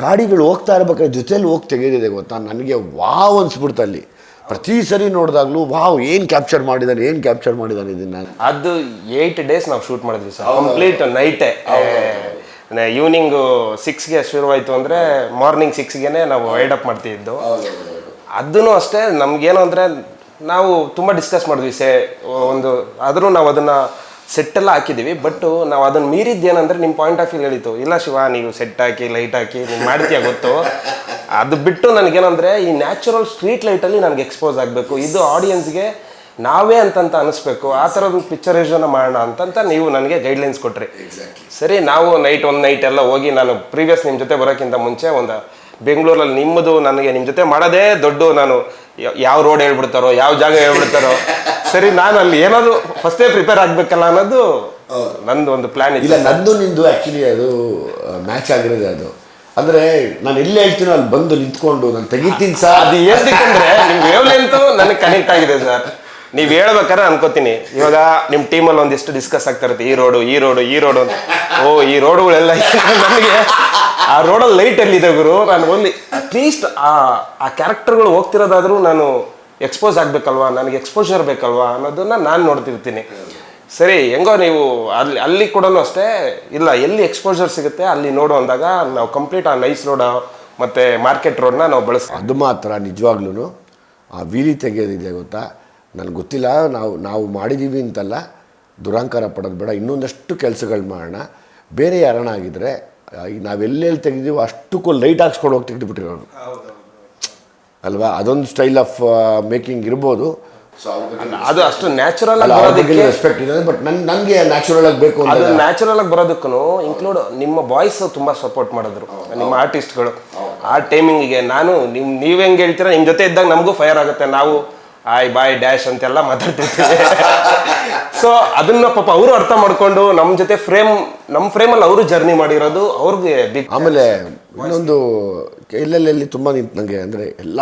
ಗಾಡಿಗಳು ಹೋಗ್ತಾ ಇರ್ಬೇಕಾದ್ರೆ ಜೊತೆಯಲ್ಲಿ ಹೋಗಿ ತೆಗೆಯೋದಿದೆ ಗೊತ್ತಾ? ನನಗೆ ವಾವ್ ಅನ್ಸ್ಬಿಡ್ತು ಅಲ್ಲಿ. ಪ್ರತಿ ಸರಿ ನೋಡಿದಾಗಲೂ ವಾವ್ ಏನು ಕ್ಯಾಪ್ಚರ್ ಮಾಡಿದಾನೆ ಏನು ಕ್ಯಾಪ್ಚರ್ ಮಾಡಿದಾನೆ ಇದನ್ನ. ಅದು ಏಯ್ಟ್ ಡೇಸ್ ನಾವು ಶೂಟ್ ಮಾಡಿದ್ವಿ ಸರ್. ಕಂಪ್ಲೀಟ್ ನೈಟೇ ಈವ್ನಿಂಗು ಸಿಕ್ಸ್ಗೆ ಶುರುವಾಯಿತು ಅಂದರೆ ಮಾರ್ನಿಂಗ್ ಸಿಕ್ಸ್ಗೆ ನಾವು ವೈಡ್ ಅಪ್ ಮಾಡ್ತಿದ್ದು. ಅದನ್ನು ಅಷ್ಟೇ ನಮ್ಗೇನು ಅಂದರೆ ನಾವು ತುಂಬ ಡಿಸ್ಕಸ್ ಮಾಡಿದ್ವಿ ಸೇ ಒಂದು ಆದರೂ ನಾವು ಅದನ್ನು ಸೆಟ್ ಎಲ್ಲ ಹಾಕಿದ್ದೀವಿ ಬಟ್ ನಾವು ಅದನ್ನು ಮೀರಿದ್ದೇನಂದ್ರೆ ನಿಮ್ಮ ಪಾಯಿಂಟ್ ಆಫ್ ವ್ಯೂ ಹೇಳಿತು ಇಲ್ಲ ಶಿವ ನೀವು ಸೆಟ್ ಹಾಕಿ ಲೈಟ್ ಹಾಕಿ ನೀವು ಮಾಡ್ತೀಯ ಗೊತ್ತು? ಅದು ಬಿಟ್ಟು ನನಗೇನಂದರೆ ಈ ನ್ಯಾಚುರಲ್ ಸ್ಟ್ರೀಟ್ ಲೈಟಲ್ಲಿ ನನಗೆ ಎಕ್ಸ್ಪೋಸ್ ಆಗಬೇಕು. ಇದು ಆಡಿಯನ್ಸ್ಗೆ ನಾವೇ ಅಂತಂತ ಅನಿಸ್ಬೇಕು. ಆ ಥರದ ಪಿಕ್ಚರೈಸನ್ನ ಮಾಡೋಣ ಅಂತಂತ ನೀವು ನನಗೆ ಗೈಡ್ಲೈನ್ಸ್ ಕೊಟ್ರಿ. ಸರಿ ನಾವು ನೈಟ್ ಒಂದು ನೈಟ್ ಎಲ್ಲ ಹೋಗಿ ನಾನು ಪ್ರೀವಿಯಸ್ ನಿಮ್ಮ ಜೊತೆ ಬರೋಕ್ಕಿಂತ ಮುಂಚೆ ಒಂದು ಬೆಂಗಳೂರಲ್ಲಿ ನಿಮ್ಮದು ನನಗೆ ನಿಮ್ಮ ಜೊತೆ ಮಾಡೋದೇ ದೊಡ್ಡ ನಾನು ಯಾವ ರೋಡ್ ಹೇಳ್ಬಿಡ್ತಾರೋ ಯಾವ ಜಾಗ ಹೇಳ್ಬಿಡ್ತಾರೋ. ಸರಿ ನಾನು ಅಲ್ಲಿ ಏನಾದರೂ ಫಸ್ಟೇ ಪ್ರಿಪೇರ್ ಆಗಬೇಕಲ್ಲ ಅನ್ನೋದು ನಂದು ಒಂದು ಪ್ಲಾನ್ ಇಲ್ಲ ನಂದು ನಿಂದು ಆ್ಯಕ್ಚುಲಿ ಅದು ಮ್ಯಾಚ್ ಆಗಿರೋದು ಅದು. ಅಂದ್ರೆ ನಾನು ಎಲ್ಲಿ ಹೇಳ್ತೀನೋ ಅಲ್ಲಿ ಬಂದು ನಿಂತ್ಕೊಂಡು ನಾನು ತೆಗಿತೀನಿ ಸರ್. ಅದು ಏನ್ ಅಂದ್ರೆ ನಿಮ್ಗೆ ಹೇಳಿ ಲೆಂತ್ ನನಗೆ ಕನೆಕ್ಟ್ ಆಗಿದೆ ಸರ್. ನೀವು ಹೇಳ್ಬೇಕಾದ್ರೆ ಅನ್ಕೋತೀನಿ. ಇವಾಗ ನಿಮ್ಮ ಟೀಮಲ್ಲಿ ಒಂದಿಷ್ಟು ಡಿಸ್ಕಸ್ ಆಗ್ತಾ ಇರುತ್ತೆ, ಈ ರೋಡು ಈ ರೋಡು ಈ ರೋಡು ಅಂತ. ಓ, ಈ ರೋಡುಗಳೆಲ್ಲ ನನಗೆ ಆ ರೋಡಲ್ಲಿ ಲೈಟ್ ಇದೆ ಗುರು. ನಾನು ಓನ್ಲಿ ಅಟ್ಲೀಸ್ಟ್ ಆ ಆ ಕ್ಯಾರೆಕ್ಟರ್ಗಳು ಹೋಗ್ತಿರೋದಾದ್ರೂ ನಾನು ಎಕ್ಸ್ಪೋಸ್ ಆಗಬೇಕಲ್ವಾ? ನನಗೆ ಎಕ್ಸ್ಪೋಜರ್ ಬೇಕಲ್ವಾ? ಅನ್ನೋದನ್ನ ನಾನು ನೋಡ್ತಿರ್ತೀನಿ. ಸರಿ, ಹೆಂಗೋ ನೀವು ಅಲ್ಲಿ ಅಲ್ಲಿ ಕೂಡ ಅಷ್ಟೇ. ಇಲ್ಲ, ಎಲ್ಲಿ ಎಕ್ಸ್ಪೋಜರ್ ಸಿಗುತ್ತೆ ಅಲ್ಲಿ ನೋಡು ಅಂದಾಗ ನಾವು ಕಂಪ್ಲೀಟ್ ಆ ನೈಸ್ ರೋಡ ಮತ್ತು ಮಾರ್ಕೆಟ್ ರೋಡ್ನ ನಾವು ಬಳಸ್ತೀವಿ ಅದು ಮಾತ್ರ ನಿಜವಾಗ್ಲೂ ಆ ವೀಲಿ ತೆಗೆಯೋದಿದೆ ಗೊತ್ತಾ? ನನಗೆ ಗೊತ್ತಿಲ್ಲ ನಾವು ನಾವು ಮಾಡಿದ್ದೀವಿ ಅಂತಲ್ಲ ದುರಾಂಕಾರ ಪಡೋದು ಬೇಡ. ಇನ್ನೊಂದಷ್ಟು ಕೆಲಸಗಳು ಮಾಡೋಣ. ಬೇರೆ ಯಾರಣ ಆಗಿದ್ರೆ ಈಗ ನಾವೆಲ್ಲೆಲ್ಲಿ ತೆಗೆದೀವೋ ಅಷ್ಟಕ್ಕೂ ಲೈಟ್ ಹಾಕ್ಸ್ಕೊಂಡು ಹೋಗಿ ತೆಗೆದುಬಿಟ್ಟಿರೋರು. ಅಲ್ವಾ? ಅದೊಂದು ಸ್ಟೈಲ್ ಆಫ್ ಮೇಕಿಂಗ್ ಇರ್ಬೋದು. ಅದು ಅಷ್ಟು ನ್ಯಾಚುರಲ್ ಆಗಿ ರೆಸ್ಪೆಕ್ಟ್ ಇದೆ ಬಟ್ ನನ್ ನನಗೆ ನ್ಯಾಚುರಲ್ ಆಗಿ ಬೇಕು ಅದು ಅಂತ ನ್ಯಾಚುರಲ್ ಆಗಿ ಬರೋದಕ್ಕೂ ಇನ್ಕ್ಲೂಡ್ ನಿಮ್ಮ ಬಾಯ್ಸ್ ತುಂಬಾ ಸಪೋರ್ಟ್ ಮಾಡಿದ್ರು ನಿಮ್ಮ ಆರ್ಟಿಸ್ಟ್ಗಳು ಆ ಟೈಮಿಂಗಿಗೆ ನಾನು ನಿಮ್ ನೀವ್ ಹೆಂಗೆ ಹೇಳ್ತೀರಾ ನಿಮ್ಮ ಜೊತೆ ಇದ್ದಾಗ ನಮಗೂ ಫೈರ್ ಆಗುತ್ತೆ. ನಾವು ಆಯ್ ಬಾಯ್ ಡ್ಯಾಶ್ ಅಂತೆಲ್ಲ ಮಾತಾಡ್ತಿರ್ತೀವಿ ಸೊ ಅದನ್ನ ಪಾಪ ಅವರು ಅರ್ಥ ಮಾಡ್ಕೊಂಡು ನಮ್ಮ ಜೊತೆ ಫ್ರೇಮ್ ನಮ್ಮ ಫ್ರೇಮಲ್ಲಿ ಅವರು ಜರ್ನಿ ಮಾಡಿರೋದು ಅವ್ರಿಗೆ ಬಿಗ್ ಆಮೇಲೆ ಇನ್ನೊಂದು ಎಲ್ಲೆಲ್ಲಿ ತುಂಬ ನಿಂತು ನನಗೆ ಅಂದರೆ ಎಲ್ಲ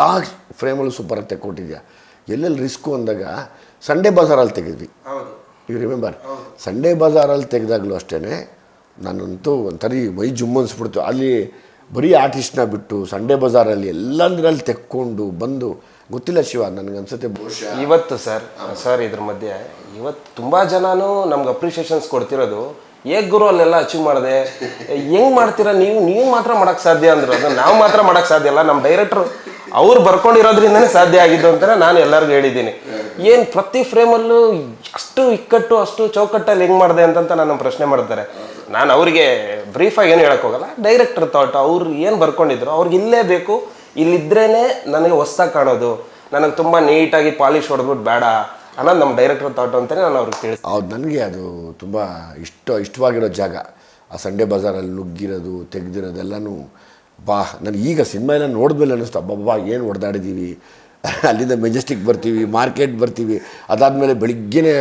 ಫ್ರೇಮಲ್ಲೂ ಸೂಪರ್ ಆಗಿ ಕೊಟ್ಟಿದ್ಯಾ ಎಲ್ಲೆಲ್ಲಿ ರಿಸ್ಕು ಅಂದಾಗ ಸಂಡೇ ಬಜಾರಲ್ಲಿ ತೆಗೆದ್ವಿ. ಯು ರಿಮೆಂಬರ್ ಸಂಡೇ ಬಜಾರಲ್ಲಿ ತೆಗೆದಾಗಲೂ ಅಷ್ಟೇ ನಾನಂತೂ ಒಂಥರಿ ಮೈ ಜುಮ್ ಅನ್ಸ್ಬಿಡ್ತು ಅಲ್ಲಿ ಬರೀ ಆರ್ಟಿಸ್ಟ್ನ ಬಿಟ್ಟು ಸಂಡೇ ಬಜಾರಲ್ಲಿ ಎಲ್ಲಂದ್ರಲ್ಲಿ ತೆಕ್ಕೊಂಡು ಬಂದು ಗೊತ್ತಿಲ್ಲ ಶಿವ ನನಗೆ ಅನ್ಸುತ್ತೆ ಇವತ್ತು ಸರ್ ಸರ್ ಇದ್ರ ಮಧ್ಯೆ ಇವತ್ತು ತುಂಬಾ ಜನನು ನಮ್ಗೆ ಅಪ್ರಿಷಿಯೇಷನ್ಸ್ ಕೊಡ್ತಿರೋದು. ಹೇಗ್ ಗುರು ಅಲ್ಲೆಲ್ಲ ಅಚೀವ್ ಮಾಡಿದೆ? ಹೆಂಗ್ ಮಾಡ್ತೀರಾ ನೀವು? ನೀವು ಮಾತ್ರ ಮಾಡಕ್ ಸಾಧ್ಯ ಅಂದ್ರೆ. ಅದು ನಾವು ಮಾತ್ರ ಮಾಡಕ್ ಸಾಧ್ಯ ಅಲ್ಲ ನಮ್ಮ ಡೈರೆಕ್ಟರ್ ಅವ್ರು ಬರ್ಕೊಂಡಿರೋದ್ರಿಂದನೇ ಸಾಧ್ಯ ಆಗಿದ್ದು ಅಂತ ನಾನು ಎಲ್ಲರಿಗೂ ಹೇಳಿದ್ದೀನಿ. ಏನು ಪ್ರತಿ ಫ್ರೇಮಲ್ಲೂ ಅಷ್ಟು ಇಕ್ಕಟ್ಟು ಅಷ್ಟು ಚೌಕಟ್ಟಲ್ಲಿ ಹೆಂಗೆ ಮಾಡಿದೆ ಅಂತಂತ ನನ್ನ ಪ್ರಶ್ನೆ ಮಾಡ್ತಾರೆ. ನಾನು ಅವರಿಗೆ ಬ್ರೀಫಾಗಿ ಏನು ಹೇಳೋಕ್ಕೋಗಲ್ಲ ಡೈರೆಕ್ಟರ್ ಥಾಟ್ ಅವ್ರು ಏನು ಬರ್ಕೊಂಡಿದ್ರು ಅವ್ರಿಗೆ ಇಲ್ಲೇ ಬೇಕು. ಇಲ್ಲಿದ್ರೇನೆ ನನಗೆ ಹೊಸ್ದಾಗಿ ಕಾಣೋದು. ನನಗೆ ತುಂಬ ನೀಟಾಗಿ ಪಾಲಿಶ್ ಹೊಡೆದ್ಬಿಟ್ಟು ಬೇಡ ಅನ್ನೋದು ನಮ್ಮ ಡೈರೆಕ್ಟರ್ ಥಾಟ್ ಅಂತಲೇ ನಾನು ಅವ್ರಿಗೆ ತಿಳಿಸ್ ಹೌದು, ನನಗೆ ಅದು ತುಂಬ ಇಷ್ಟ, ಇಷ್ಟವಾಗಿರೋ ಜಾಗ. ಆ ಸಂಡೇ ಬಜಾರಲ್ಲಿ ನುಗ್ಗಿರೋದು ತೆಗೆದಿರೋದೆಲ್ಲನೂ ಬಾ. ನನಗೆ ಈಗ ಸಿನಿಮಾ ಎಲ್ಲ ನೋಡಿದ್ಮೇಲೆ ಅನ್ನಿಸ್ತು, ಅಬ್ಬಬ್ಬಾ, ಏನು ಹೊಡೆದಾಡಿದ್ದೀವಿ ಅಲ್ಲಿಂದ ಮೆಜೆಸ್ಟಿಕ್ ಬರ್ತೀವಿ ಮಾರ್ಕೆಟ್ ಬರ್ತೀವಿ. ಅದಾದಮೇಲೆ ಬೆಳಿಗ್ಗೆನೇ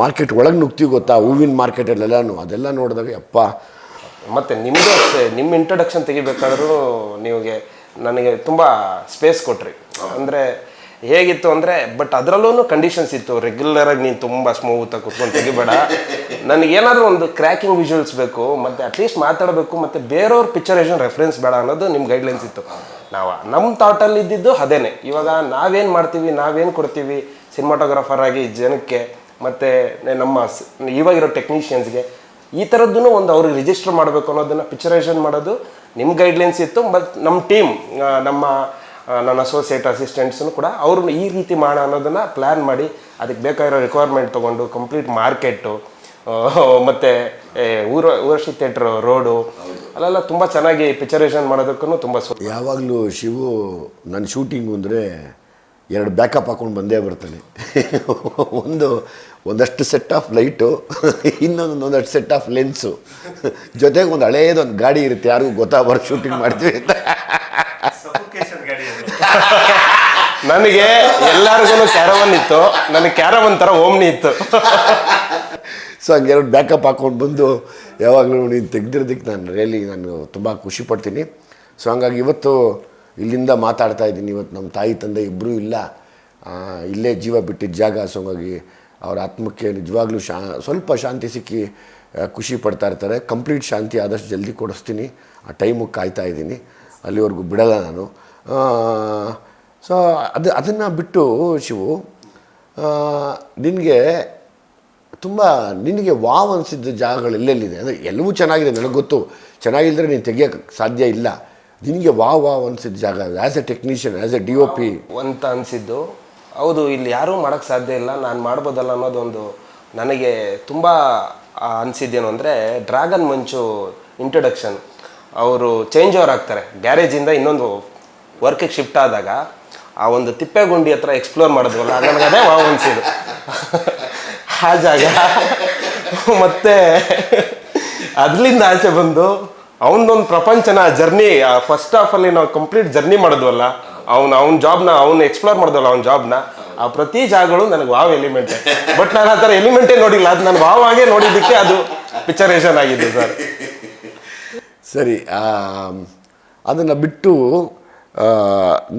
ಮಾರ್ಕೆಟ್ ಒಳಗೆ ನುಗ್ತೀವಿ ಗೊತ್ತಾ? ಹೂವಿನ ಮಾರ್ಕೆಟಲ್ಲೆಲ್ಲನೂ ಅದೆಲ್ಲ ನೋಡಿದಾಗ ಅಪ್ಪ ಮತ್ತು ನಿಮ್ಮದು ಅಷ್ಟೇ, ನಿಮ್ಮ ಇಂಟ್ರೊಡಕ್ಷನ್ ತೆಗಿಬೇಕಾದ್ರೂ ನಿಮಗೆ ನನಗೆ ತುಂಬ ಸ್ಪೇಸ್ ಕೊಟ್ರಿ. ಅಂದರೆ ಹೇಗಿತ್ತು ಅಂದರೆ ಬಟ್ ಅದರಲ್ಲೂ ಕಂಡೀಷನ್ಸ್ ಇತ್ತು. ರೆಗ್ಯುಲರಾಗಿ ನೀನು ತುಂಬ ಸ್ಮೂತಾಗಿ ಕುತ್ಕೊಂಡು ತೆಗಿಬೇಡ. ಏನಾದರೂ ಒಂದು ಕ್ರ್ಯಾಕಿಂಗ್ ವಿಜುವಲ್ಸ್ ಬೇಕು, ಮತ್ತು ಅಟ್ಲೀಸ್ಟ್ ಮಾತಾಡಬೇಕು, ಮತ್ತು ಬೇರೆಯವ್ರ ಪಿಕ್ಚರೇಷನ್ ರೆಫರೆನ್ಸ್ ಬೇಡ ಅನ್ನೋದು ನಿಮ್ಮ ಗೈಡ್ಲೈನ್ಸ್ ಇತ್ತು. ನಾವು ನಮ್ಮ ಥಾಟಲ್ಲಿ ಇದ್ದಿದ್ದು ಅದೇನೆ. ಇವಾಗ ನಾವೇನು ಮಾಡ್ತೀವಿ, ನಾವೇನು ಕೊಡ್ತೀವಿ ಸಿನಿಮಾಟೋಗ್ರಾಫರ್ ಆಗಿ ಜನಕ್ಕೆ, ಮತ್ತು ನಮ್ಮ ಇವಾಗಿರೋ ಟೆಕ್ನಿಷಿಯನ್ಸ್ಗೆ ಈ ಥರದ್ದು ಒಂದು ಅವ್ರಿಗೆ ರಿಜಿಸ್ಟರ್ ಮಾಡಬೇಕು ಅನ್ನೋದನ್ನು ಪಿಕ್ಚರೈಸೇಷನ್ ಮಾಡೋದು ನಿಮ್ಮ ಗೈಡ್ಲೈನ್ಸ್ ಇತ್ತು ಬಟ್ ನಮ್ಮ ಟೀಮ್ ನಮ್ಮ ನನ್ನ ಅಸೋಸಿಯೇಟ್ ಅಸಿಸ್ಟೆಂಟ್ಸನ್ನು ಕೂಡ ಅವ್ರನ್ನ ಈ ರೀತಿ ಮಾಡೋ ಅನ್ನೋದನ್ನು ಪ್ಲ್ಯಾನ್ ಮಾಡಿ, ಅದಕ್ಕೆ ಬೇಕಾಗಿರೋ ರಿಕ್ವೈರ್ಮೆಂಟ್ ತೊಗೊಂಡು ಕಂಪ್ಲೀಟ್ ಮಾರ್ಕೆಟು ಮತ್ತು ಊರ, ಊರ್ವಶಿ ಥಿಯೇಟ್ರ್ ರೋಡು ಅಲ್ಲೆಲ್ಲ ತುಂಬ ಚೆನ್ನಾಗಿ ಪಿಕ್ಚರೈಸೇಷನ್ ಮಾಡೋದಕ್ಕೂ ತುಂಬ ಯಾವಾಗಲೂ ಶಿವು ನನ್ನ ಶೂಟಿಂಗು ಅಂದರೆ ಎರಡು ಬ್ಯಾಕಪ್ ಹಾಕೊಂಡು ಬಂದೇ ಬರ್ತಾನೆ. ಒಂದು ಒಂದಷ್ಟು ಸೆಟ್ ಆಫ್ ಲೈಟು ಇನ್ನೊಂದು ಒಂದಷ್ಟು ಸೆಟ್ ಆಫ್ ಲೆನ್ಸು ಜೊತೆಗೆ ಒಂದು ಹಳೇದೊಂದು ಗಾಡಿ ಇರುತ್ತೆ ಯಾರಿಗೂ ಗೊತ್ತಾಗಬಾರ್ದು ಶೂಟಿಂಗ್ ಮಾಡ್ತೀವಿ ಅಂತ. ನನಗೆ ಎಲ್ಲರಿಗೂ ಕ್ಯಾರವನ್ ಇತ್ತು. ನನಗೆ ಕ್ಯಾರವನ್ ಥರ ಓಮ್ನಿ ಇತ್ತು. ಸೊ ಹಂಗೆ ಎರಡು ಬ್ಯಾಕಪ್ ಹಾಕೊಂಡು ಬಂದು ಯಾವಾಗಲೂ ನೀನು ತೆಗ್ದಿರೋದಕ್ಕೆ ನಾನು ರಿಯಲಿ ನಾನು ತುಂಬ ಖುಷಿ ಪಡ್ತೀನಿ. ಸೊ ಹಂಗಾಗಿ ಇವತ್ತು ಇಲ್ಲಿಂದ ಮಾತಾಡ್ತಾ ಇದ್ದೀನಿ. ಇವತ್ತು ನಮ್ಮ ತಾಯಿ ತಂದೆ ಇಬ್ಬರೂ ಇಲ್ಲ. ಇಲ್ಲೇ ಜೀವ ಬಿಟ್ಟಿದ್ದ ಜಾಗ. ಸೊ ಹಂಗಾಗಿ ಅವ್ರ ಆತ್ಮಕ್ಕೆ ನಿಜವಾಗ್ಲೂ ಶಾ, ಸ್ವಲ್ಪ ಶಾಂತಿ ಸಿಕ್ಕಿ ಖುಷಿ ಪಡ್ತಾ ಇರ್ತಾರೆ. ಕಂಪ್ಲೀಟ್ ಶಾಂತಿ ಆದಷ್ಟು ಜಲ್ದಿ ಕೊಡಿಸ್ತೀನಿ. ಆ ಟೈಮಿಗೆ ಕಾಯ್ತಾ ಇದ್ದೀನಿ. ಅಲ್ಲಿವರೆಗೂ ಬಿಡಲ್ಲ ನಾನು. ಸೊ ಅದು, ಅದನ್ನು ಬಿಟ್ಟು ಶಿವು ನಿನಗೆ ತುಂಬ, ನಿನಗೆ ವಾವ್ ಅನಿಸಿದ್ದ ಜಾಗಗಳು ಎಲ್ಲೆಲ್ಲಿದೆ? ಅಂದರೆ ಎಲ್ಲವೂ ಚೆನ್ನಾಗಿದೆ. ನನಗೆ ಗೊತ್ತು. ಚೆನ್ನಾಗಿಲ್ಲದ್ರೆ ನೀನು ತೆಗಿಯೋಕ್ಕೆ ಸಾಧ್ಯ ಇಲ್ಲ. ನಿನಗೆ ವಾವ್ ವಾವ್ ಅನಿಸಿದ ಜಾಗ as a technician as a D O P ಅಂತ ಅನಿಸಿದ್ದು. ಹೌದು, ಇಲ್ಲಿ ಯಾರೂ ಮಾಡೋಕ್ಕೆ ಸಾಧ್ಯ ಇಲ್ಲ. ನಾನು ಮಾಡ್ಬೋದಲ್ಲ ಅನ್ನೋದೊಂದು ನನಗೆ ತುಂಬ ಅನಿಸಿದ್ದೇನು ಅಂದರೆ ಡ್ರ್ಯಾಗನ್ ಮಂಚು ಇಂಟ್ರೊಡಕ್ಷನ್ ಅವರು ಚೇಂಜ್ ಓವರ್ ಆಗ್ತಾರೆ. ಗ್ಯಾರೇಜಿಂದ ಇನ್ನೊಂದು ವರ್ಕಿಗೆ ಶಿಫ್ಟ್ ಆದಾಗ ಆ ಒಂದು ತಿಪ್ಪೆ ಗುಂಡಿ ಹತ್ರ ಎಕ್ಸ್ಪ್ಲೋರ್ ಮಾಡಿದ್ವಲ್ಲ, ನನಗೆ ಅದೇ ವಾವ್ ಅನಿಸಿದ್ದು. ಆ ಜಾಗ. ಮತ್ತೆ ಅದರಿಂದ ಆಚೆ ಬಂದು ಅವನದೊಂದು ಪ್ರಪಂಚನ ಜರ್ನಿ ಫಸ್ಟ್ ಹಾಫ್ ಅಲ್ಲಿ ನಾವು ಕಂಪ್ಲೀಟ್ ಜರ್ನಿ ಮಾಡಿದ್ವಲ್ಲ, ಅವ್ನು ಅವ್ನ ಜಾಬ್ನ ಅವ್ನು ಎಕ್ಸ್ಪ್ಲೋರ್ ಮಾಡಿದ್ವಲ್ಲ ಅವ್ನ ಜಾಬ್ನ ಆ ಪ್ರತಿ ಜಾಗಗಳು ನನಗೆ ವಾವ್ ಎಲಿಮೆಂಟ್ ಬಟ್ ನಾನು ಆ ಥರ ಎಲಿಮೆಂಟೇ ನೋಡಿಲ್ಲ. ಅದು ನಾನು ವಾವ್ ಆಗೇ ನೋಡಿದ್ದಕ್ಕೆ ಅದು ಪಿಕ್ಚರೇಷನ್ ಆಗಿದ್ದು ಸರ್ ಸರಿ ಅದನ್ನು ಬಿಟ್ಟು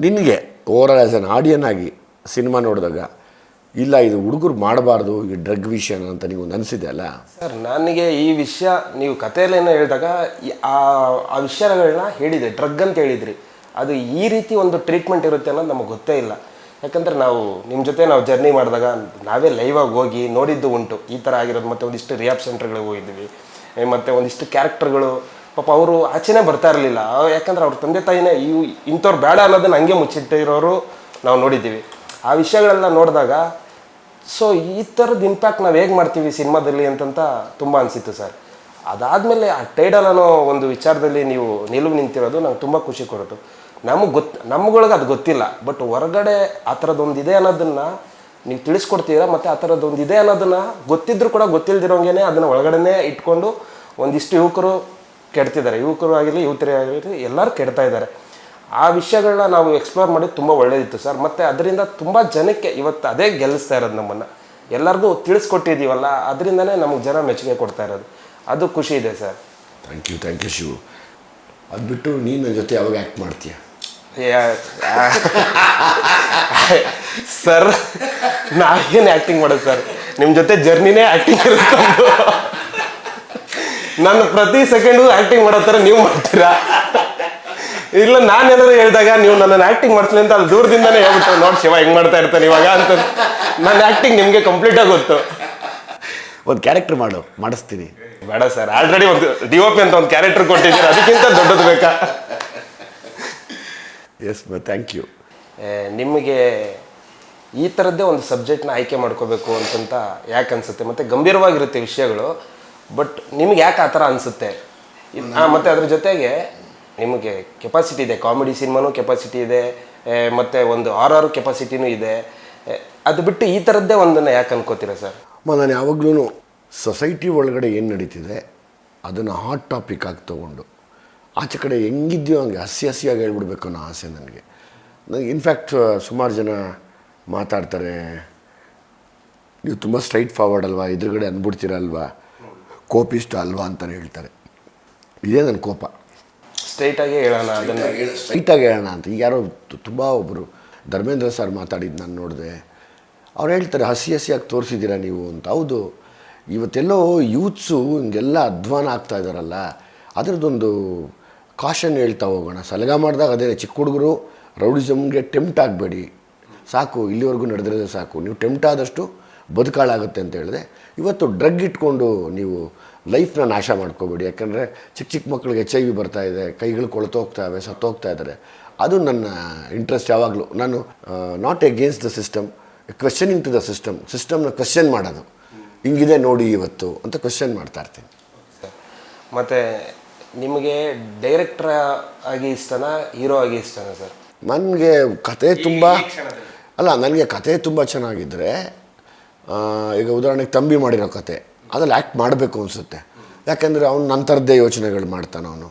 ನಿನಗೆ ಓವರ್ ಆ್ಯಸ್ ಆನ್ ಆಡಿಯನ್ ಆಗಿ ಸಿನಿಮಾ ನೋಡಿದಾಗ ಇಲ್ಲ, ಇದು ಹುಡುಗರು ಮಾಡಬಾರ್ದು, ಈ ಡ್ರಗ್ ವಿಷಯ ಅಂತ ನೀವು ಅನಿಸಿದೆ ಅಲ್ಲ? ಸರ್, ನನಗೆ ಈ ವಿಷಯ ನೀವು ಕಥೆಯಲ್ಲೇನೋ ಹೇಳಿದಾಗ ಆ ಆ ವಿಷಯಗಳನ್ನ ಹೇಳಿದೆ, ಡ್ರಗ್ ಅಂತ ಹೇಳಿದ್ರಿ. ಅದು ಈ ರೀತಿ ಒಂದು ಟ್ರೀಟ್ಮೆಂಟ್ ಇರುತ್ತೆ ಅನ್ನೋದು ನಮಗೆ ಗೊತ್ತೇ ಇಲ್ಲ. ಯಾಕಂದ್ರೆ ನಾವು ನಿಮ್ಮ ಜೊತೆ ನಾವು ಜರ್ನಿ ಮಾಡಿದಾಗ ನಾವೇ ಲೈವ್ ಆಗಿ ಹೋಗಿ ನೋಡಿದ್ದು ಉಂಟು. ಈ ಥರ ಆಗಿರೋದು, ಮತ್ತೆ ಒಂದಿಷ್ಟು ರಿಯಾಬ್ ಸೆಂಟರ್ಗಳಿಗೆ ಹೋಗಿದ್ವಿ. ಮತ್ತು ಮತ್ತೆ ಒಂದಿಷ್ಟು ಕ್ಯಾರೆಕ್ಟರ್ಗಳು ಪಾಪ ಅವರು ಆಚೆನೇ ಬರ್ತಾ ಇರಲಿಲ್ಲ. ಯಾಕಂದ್ರೆ ಅವ್ರ ತಂದೆ ತಾಯಿನೇ ಇವು ಇಂಥವ್ರು ಬೇಡ ಅನ್ನೋದನ್ನ ಹಂಗೆ ಮುಚ್ಚಿಟ್ಟಿರೋರು ನಾವು ನೋಡಿದ್ದೀವಿ. ಆ ವಿಷಯಗಳೆಲ್ಲ ನೋಡಿದಾಗ ಸೊ ಈ ಥರದ ಇಂಪ್ಯಾಕ್ಟ್ ನಾವು ಹೇಗೆ ಮಾಡ್ತೀವಿ ಸಿನಿಮಾದಲ್ಲಿ ಅಂತಂತ ತುಂಬ ಅನಿಸಿತ್ತು ಸರ್. ಅದಾದಮೇಲೆ ಆ ಟೈಡಲ್ ಅನ್ನೋ ಒಂದು ವಿಚಾರದಲ್ಲಿ ನೀವು ನಿಲುವು ನಿಂತಿರೋದು ನಂಗೆ ತುಂಬ ಖುಷಿ ಕೊಡೋದು ನಮಗೆ ಗೊತ್ತು ನಮ್ಗಳಿಗೆ ಅದು ಗೊತ್ತಿಲ್ಲ. ಬಟ್ ಹೊರಗಡೆ ಆ ಥರದ್ದೊಂದು ಇದೆ ಅನ್ನೋದನ್ನು ನೀವು ತಿಳಿಸ್ಕೊಡ್ತೀರಾ? ಮತ್ತು ಆ ಥರದ್ದೊಂದು ಇದೆ ಅನ್ನೋದನ್ನು ಗೊತ್ತಿದ್ರು ಕೂಡ ಗೊತ್ತಿಲ್ದಿರೋಂಗೆ ಅದನ್ನು ಒಳಗಡೆನೇ ಇಟ್ಕೊಂಡು ಒಂದಿಷ್ಟು ಯುವಕರು ಕೆಡ್ತಿದ್ದಾರೆ. ಯುವಕರು ಆಗಿರಲಿ ಯುವತಿಯರೇ ಆಗಿರಲಿ ಎಲ್ಲರೂ ಕೆಡ್ತಾ ಇದ್ದಾರೆ. ಆ ವಿಷಯಗಳನ್ನ ನಾವು ಎಕ್ಸ್ಪ್ಲೋರ್ ಮಾಡಿ ತುಂಬ ಒಳ್ಳೇದಿತ್ತು ಸರ್ ಮತ್ತು ಅದರಿಂದ ತುಂಬ ಜನಕ್ಕೆ ಇವತ್ತು ಅದೇ ಗೆಲ್ಲಿಸ್ತಾ ಇರೋದು ನಮ್ಮನ್ನು. ಎಲ್ಲರಿಗೂ ತಿಳಿಸ್ಕೊಟ್ಟಿದ್ದೀವಲ್ಲ ಅದರಿಂದನೇ ನಮಗೆ ಜನ ಮೆಚ್ಚುಗೆ ಕೊಡ್ತಾ ಇರೋದು. ಅದು ಖುಷಿ ಇದೆ sir thank you thank you Shivu. ಅದು ಬಿಟ್ಟು ನೀನು ನನ್ನ ಜೊತೆ ಯಾವಾಗ ಆ್ಯಕ್ಟ್ ಮಾಡ್ತೀಯ? ಸರ್ ನಾವೇನು ಆ್ಯಕ್ಟಿಂಗ್ ಮಾಡೋದು ಸರ್ ನಿಮ್ಮ ಜೊತೆ ಜರ್ನಿನೇ ಆ್ಯಕ್ಟಿಂಗ್ ಇರುತ್ತೆ ನನ್ನ ನಾನು ಪ್ರತಿ ಸೆಕೆಂಡು ಆ್ಯಕ್ಟಿಂಗ್ ಮಾಡೋ ಥರ ನೀವು ಮಾಡ್ತೀರಾ? ಇಲ್ಲ ನಾನು ಏನಾದ್ರು ಹೇಳಿದಾಗ ನೀವು ನನ್ನ ಆಕ್ಟಿಂಗ್ ಮಾಡ್ತೀನಿ ಅಂತ ಅಲ್ಲಿ ದೂರದಿಂದಾನೆ ಹೇಳ್ಬಿಟ್ಟು ನೋಡಿ ಶಿವ ಹೆಂಗ್ ಮಾಡ್ತಾ ಇರ್ತಾನೆ ಇವಾಗ ಅಂತ. ನನ್ನ ಆಕ್ಟಿಂಗ್ ನಿಮಗೆ ಕಂಪ್ಲೀಟಾಗಿ ಗೊತ್ತು. ಒಂದು ಕ್ಯಾರೆಕ್ಟರ್ ಮಾಡು ಮಾಡಿಸ್ತೀನಿ. ಬೇಡ ಸರ್ ಆಲ್ರೆಡಿ ಒಂದು ಡಿ ಒ ಪಿ ಅಂತ ಒಂದು ಕ್ಯಾರೆಕ್ಟರ್ ಕೊಟ್ಟಿದ್ದೀರ ಅದಕ್ಕಿಂತ ದೊಡ್ಡದು ಬೇಕಾ? ಎಸ್ ಥ್ಯಾಂಕ್ ಯು ಏ, ನಿಮಗೆ ಈ ಥರದ್ದೇ ಒಂದು ಸಬ್ಜೆಕ್ಟ್ನ ಆಯ್ಕೆ ಮಾಡ್ಕೋಬೇಕು ಅಂತಂತ ಯಾಕೆ ಅನ್ಸುತ್ತೆ? ಮತ್ತು ಗಂಭೀರವಾಗಿರುತ್ತೆ ವಿಷಯಗಳು ಬಟ್ ನಿಮ್ಗೆ ಯಾಕೆ ಆ ಥರ ಅನಿಸುತ್ತೆ? ಮತ್ತು ಅದ್ರ ಜೊತೆಗೆ ನಿಮಗೆ ಕೆಪಾಸಿಟಿ ಇದೆ. ಕಾಮಿಡಿ ಸಿನಿಮಾನೂ ಕೆಪಾಸಿಟಿ ಇದೆ. ಮತ್ತು ಒಂದು ಆರ್ ಆರ್ ಕೆಪಾಸಿಟಿನೂ ಇದೆ ಅದು ಬಿಟ್ಟು ಈ ಥರದ್ದೇ ಒಂದನ್ನು ಯಾಕೆ ಅನ್ಕೋತೀರಾ ಸರ್? ನಾನು ಯಾವಾಗಲೂ ಸೊಸೈಟಿ ಒಳಗಡೆ ಏನು ನಡೀತಿದೆ, ಅದನ್ನು ಹಾಟ್ ಟಾಪಿಕ್ ಆಗಿ ತೊಗೊಂಡು. ಆಚೆ ಕಡೆ ಹೆಂಗಿದ್ಯೋ ಹಂಗೆ ಹಸಿ ಹಸಿಯಾಗಿ ಹೇಳ್ಬಿಡ್ಬೇಕು ಅನ್ನೋ ಆಸೆ ನನಗೆ. ನನಗೆ ಇನ್ಫ್ಯಾಕ್ಟ್ ಸುಮಾರು ಜನ ಮಾತಾಡ್ತಾರೆ, ನೀವು ತುಂಬ ಸ್ಟ್ರೈಟ್ ಫಾರ್ವರ್ಡ್ ಅಲ್ವಾ? ಎದುರುಗಡೆ ಅಂದ್ಬಿಡ್ತೀರಲ್ವಾ ಕೋಪಿಷ್ಟ ಅಲ್ವಾ? ಅಂತಲೇ ಹೇಳ್ತಾರೆ. ಇದೇ ನನ್ನ ಕೋಪ. ಸ್ಟ್ರೈಟಾಗಿ ಹೇಳೋಣ ಅದನ್ನು. ಸ್ಟ್ರೈಟಾಗಿ ಹೇಳೋಣ ಅಂತ. ಈಗ ಯಾರೋ ತುಂಬ ಒಬ್ಬರು ಧರ್ಮೇಂದ್ರ ಸರ್ ಮಾತಾಡಿದ್ದು ನಾನು ನೋಡಿದೆ. ಅವ್ರು ಹೇಳ್ತಾರೆ ಹಸಿ ಹಸಿಯಾಗಿ ತೋರಿಸಿದ್ದೀರಾ ನೀವು? ಅಂತ. ಹೌದು. ಇವತ್ತೆಲ್ಲೋ ಯೂತ್ಸು ಹಿಂಗೆಲ್ಲ ಅಧ್ವಾನ ಆಗ್ತಾ ಇದ್ದಾರಲ್ಲ ಅದರದ್ದೊಂದು ಕಾಷನ್ ಹೇಳ್ತಾ ಹೋಗೋಣ. ಸಲಗ ಮಾಡಿದಾಗ ಅದೇ ಚಿಕ್ಕ ಹುಡುಗರು ರೌಡಿಸಮ್ಗೆ ಟೆಂಪ್ಟ್ ಆಗಬೇಡಿ. ಸಾಕು ಇಲ್ಲಿವರೆಗೂ ನಡೆದಿರೋದೇ ಸಾಕು. ನೀವು ಟೆಂಪ್ಟ್ ಆದಷ್ಟು ಬದುಕಾಳಾಗುತ್ತೆ ಅಂತ ಹೇಳಿದೆ. ಇವತ್ತು ಡ್ರಗ್ ಇಟ್ಕೊಂಡು ನೀವು ಲೈಫ್ನ ನಾಶ ಮಾಡ್ಕೋಬೇಡಿ. ಯಾಕಂದರೆ ಚಿಕ್ಕ ಚಿಕ್ಕ ಮಕ್ಕಳಿಗೆ ಎಚ್ ಐ ವಿ ಬರ್ತಾ ಇದೆ ಕೈಗಳು ಕೊಳ್ತೋಗ್ತಾವೆ ಸತ್ತೋಗ್ತಾ ಇದ್ದಾರೆ. ಅದು ನನ್ನ ಇಂಟ್ರೆಸ್ಟ್ ಯಾವಾಗಲೂ. ನಾನು not against the system questioning to the system ಸಿಸ್ಟಮ್ನ ಕ್ವೆಶನ್ ಮಾಡೋದು. ಹಿಂಗಿದೆ ನೋಡಿ ಇವತ್ತು ಅಂತ ಕ್ವೆಶ್ಚನ್ ಮಾಡ್ತಾ ಇರ್ತೀನಿ. ಮತ್ತು ನಿಮಗೆ ಡೈರೆಕ್ಟರ್ ಆಗಿ ಇಷ್ಟನಾ ಹೀರೋ ಆಗಿ ಇಷ್ಟನಾ ಸರ್? ನನಗೆ ಕತೆ ತುಂಬ ಅಲ್ಲ ನನಗೆ ಕತೆ ತುಂಬ ಚೆನ್ನಾಗಿದ್ದರೆ ಈಗ ಉದಾಹರಣೆಗೆ ತಂಬಿ ಮಾಡಿರೋ ಕತೆ ಅದ್ರಲ್ಲಿ ಆ್ಯಕ್ಟ್ ಮಾಡಬೇಕು ಅನಿಸುತ್ತೆ. ಯಾಕೆಂದರೆ ಅವ್ನು ನನ್ನ ಥರದ್ದೇ ಯೋಚನೆಗಳು ಮಾಡ್ತಾನೆ ಅವನು.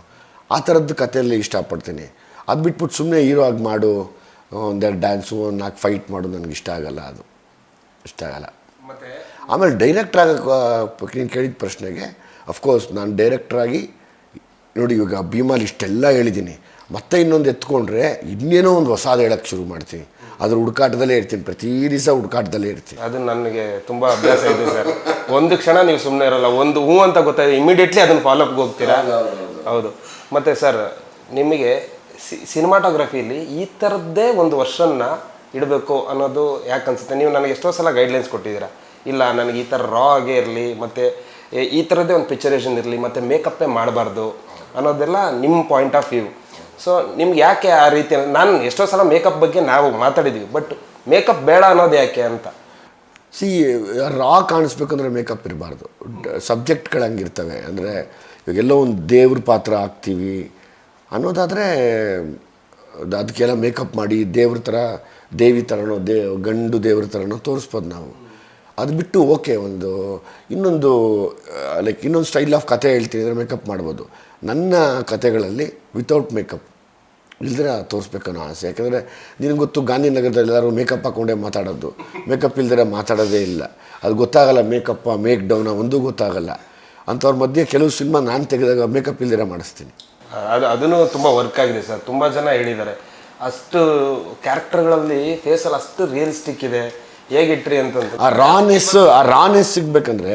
ಆ ಥರದ್ದು ಕತೆಯಲ್ಲಿ ಇಷ್ಟಪಡ್ತೀನಿ. ಅದು ಬಿಟ್ಬಿಟ್ಟು ಸುಮ್ಮನೆ ಹೀರೋ ಆಗಿ ಮಾಡು ಒಂದೆರಡು ಡ್ಯಾನ್ಸು ಒಂದು ನಾಲ್ಕು ಫೈಟ್ ಮಾಡು ನನಗೆ ಇಷ್ಟ ಆಗಲ್ಲ ಅದು. ಇಷ್ಟ ಆಗಲ್ಲ. ಮತ್ತು? ಆಮೇಲೆ ಡೈರೆಕ್ಟ್ರ್ ಆಗಕ್ಕೆ ನೀನು ಕೇಳಿದ ಪ್ರಶ್ನೆಗೆ ಅಫ್ಕೋರ್ಸ್ ನಾನು ಡೈರೆಕ್ಟ್ರಾಗಿ ನೋಡಿ ಇವಾಗ ಭೀಮಾಲಿ ಇಷ್ಟೆಲ್ಲ ಹೇಳಿದ್ದೀನಿ ಮತ್ತೆ ಇನ್ನೊಂದು ಎತ್ಕೊಂಡ್ರೆ ಇನ್ನೇನೋ ಒಂದು ಹೊಸದು ಹೇಳೋಕ್ಕೆ ಶುರು ಮಾಡ್ತೀನಿ. ಅದ್ರ ಹುಡುಕಾಟದಲ್ಲೇ ಇರ್ತೀನಿ ಪ್ರತಿ ದಿವಸ ಹುಡುಕಾಟದಲ್ಲೇ ಇರ್ತೀನಿ. ಅದು ನನಗೆ ತುಂಬ ಅಭ್ಯಾಸ ಇದೆ ಸರ್. ಒಂದು ಕ್ಷಣ ನೀವು ಸುಮ್ಮನೆ ಇರಲ್ಲ ಒಂದು ಹೂ ಅಂತ ಗೊತ್ತಾಯ್ತು ಇಮಿಡಿಯೇಟ್ಲಿ ಅದನ್ನು ಫಾಲೋಅಪ್ಗೆ ಹೋಗ್ತೀರಾ? ಹೌದು ಮತ್ತು ಸರ್ ನಿಮಗೆ ಸಿನಿಮಾಟೋಗ್ರಫಿಲಿ ಈ ಥರದ್ದೇ ಒಂದು ವರ್ಷನ್ನ ಇಡಬೇಕು ಅನ್ನೋದು ಯಾಕೆ ಅನ್ಸುತ್ತೆ? ನೀವು ನನಗೆ ಎಷ್ಟೋ ಸಲ ಗೈಡ್ಲೈನ್ಸ್ ಕೊಟ್ಟಿದ್ದೀರಾ. ಇಲ್ಲ ನನಗೆ ಈ ಥರ ರಾ ಆಗೇ ಇರಲಿ ಮತ್ತು ಈ ಥರದ್ದೇ ಒಂದು ಪಿಕ್ಚರೇಷನ್ ಇರಲಿ ಮತ್ತು ಮೇಕಪ್ಪೇ ಮಾಡಬಾರ್ದು ಅನ್ನೋದೆಲ್ಲ ನಿಮ್ಮ ಪಾಯಿಂಟ್ ಆಫ್ ವ್ಯೂ ಸೊ ನಿಮ್ಗೆ ಯಾಕೆ ಆ ರೀತಿ ನಾನು ಎಷ್ಟೋ ಸಲ ಮೇಕಪ್ ಬಗ್ಗೆ ನಾವು ಮಾತಾಡಿದ್ವಿ ಬಟ್ ಮೇಕಪ್ ಬೇಡ ಅನ್ನೋದು ಯಾಕೆ ಅಂತ? ಸಿ ರಾ ಕಾಣಿಸ್ಬೇಕಂದ್ರೆ ಮೇಕಪ್ ಇರಬಾರ್ದು. ಸಬ್ಜೆಕ್ಟ್ಗಳು ಹಂಗಿರ್ತವೆ ಅಂದರೆ ಇವಾಗೆಲ್ಲೋ ಒಂದು ದೇವ್ರ ಪಾತ್ರ ಆಗ್ತೀವಿ ಅನ್ನೋದಾದರೆ ಅದಕ್ಕೆಲ್ಲ ಮೇಕಪ್ ಮಾಡಿ ದೇವ್ರ ಥರ ದೇವಿ ಥರನೋ ದೇ ಗಂಡು ದೇವ್ರ ಥರನೋ ತೋರಿಸ್ಬೋದು ನಾವು. ಅದು ಬಿಟ್ಟು ಓಕೆ, ಒಂದು ಇನ್ನೊಂದು ಲೈಕ್ ಇನ್ನೊಂದು ಸ್ಟೈಲ್ ಆಫ್ ಕತೆ ಹೇಳ್ತೀನಿ ಅಂದರೆ ಮೇಕಪ್ ಮಾಡ್ಬೋದು. ನನ್ನ ಕತೆಗಳಲ್ಲಿ ವಿತೌಟ್ ಮೇಕಪ್ ಇಲ್ದಿರ ತೋರಿಸ್ಬೇಕನ್ನೋ ಆಸೆ. ಯಾಕಂದರೆ ನಿನಗೆ ಗೊತ್ತು ಗಾಂಧಿನಗರದಲ್ಲಿ ಎಲ್ಲರೂ ಮೇಕಪ್ ಹಾಕ್ಕೊಂಡೇ ಮಾತಾಡೋದು. ಮೇಕಪ್ ಇಲ್ದಿರ ಮಾತಾಡೋದೇ ಇಲ್ಲ. ಅದು ಗೊತ್ತಾಗಲ್ಲ ಮೇಕಪ್ಪ ಮೇಕ್ ಡೌನ ಒಂದೂ ಗೊತ್ತಾಗಲ್ಲ. ಅಂಥವ್ರ ಮಧ್ಯೆ ಕೆಲವು ಸಿನಿಮಾ ನಾನು ತೆಗೆದಾಗ ಮೇಕಪ್ ಇಲ್ದಿರ ಮಾಡಿಸ್ತೀನಿ. ಅದು ಅದನ್ನು ತುಂಬ ವರ್ಕ್ ಆಗಿದೆ ಸರ್. ತುಂಬ ಜನ ಹೇಳಿದ್ದಾರೆ. ಅಷ್ಟು ಕ್ಯಾರೆಕ್ಟರ್ಗಳಲ್ಲಿ ಫೇಸಲ್ಲಿ ಅಷ್ಟು ರಿಯಲಿಸ್ಟಿಕ್ ಇದೆ. ಹೇಗಿಟ್ರಿ ಅಂತಂದ್ರೆ ಆ ರಾನೆಸ್ ಆ ರಾನೆಸ್ ಸಿಗ್ಬೇಕಂದ್ರೆ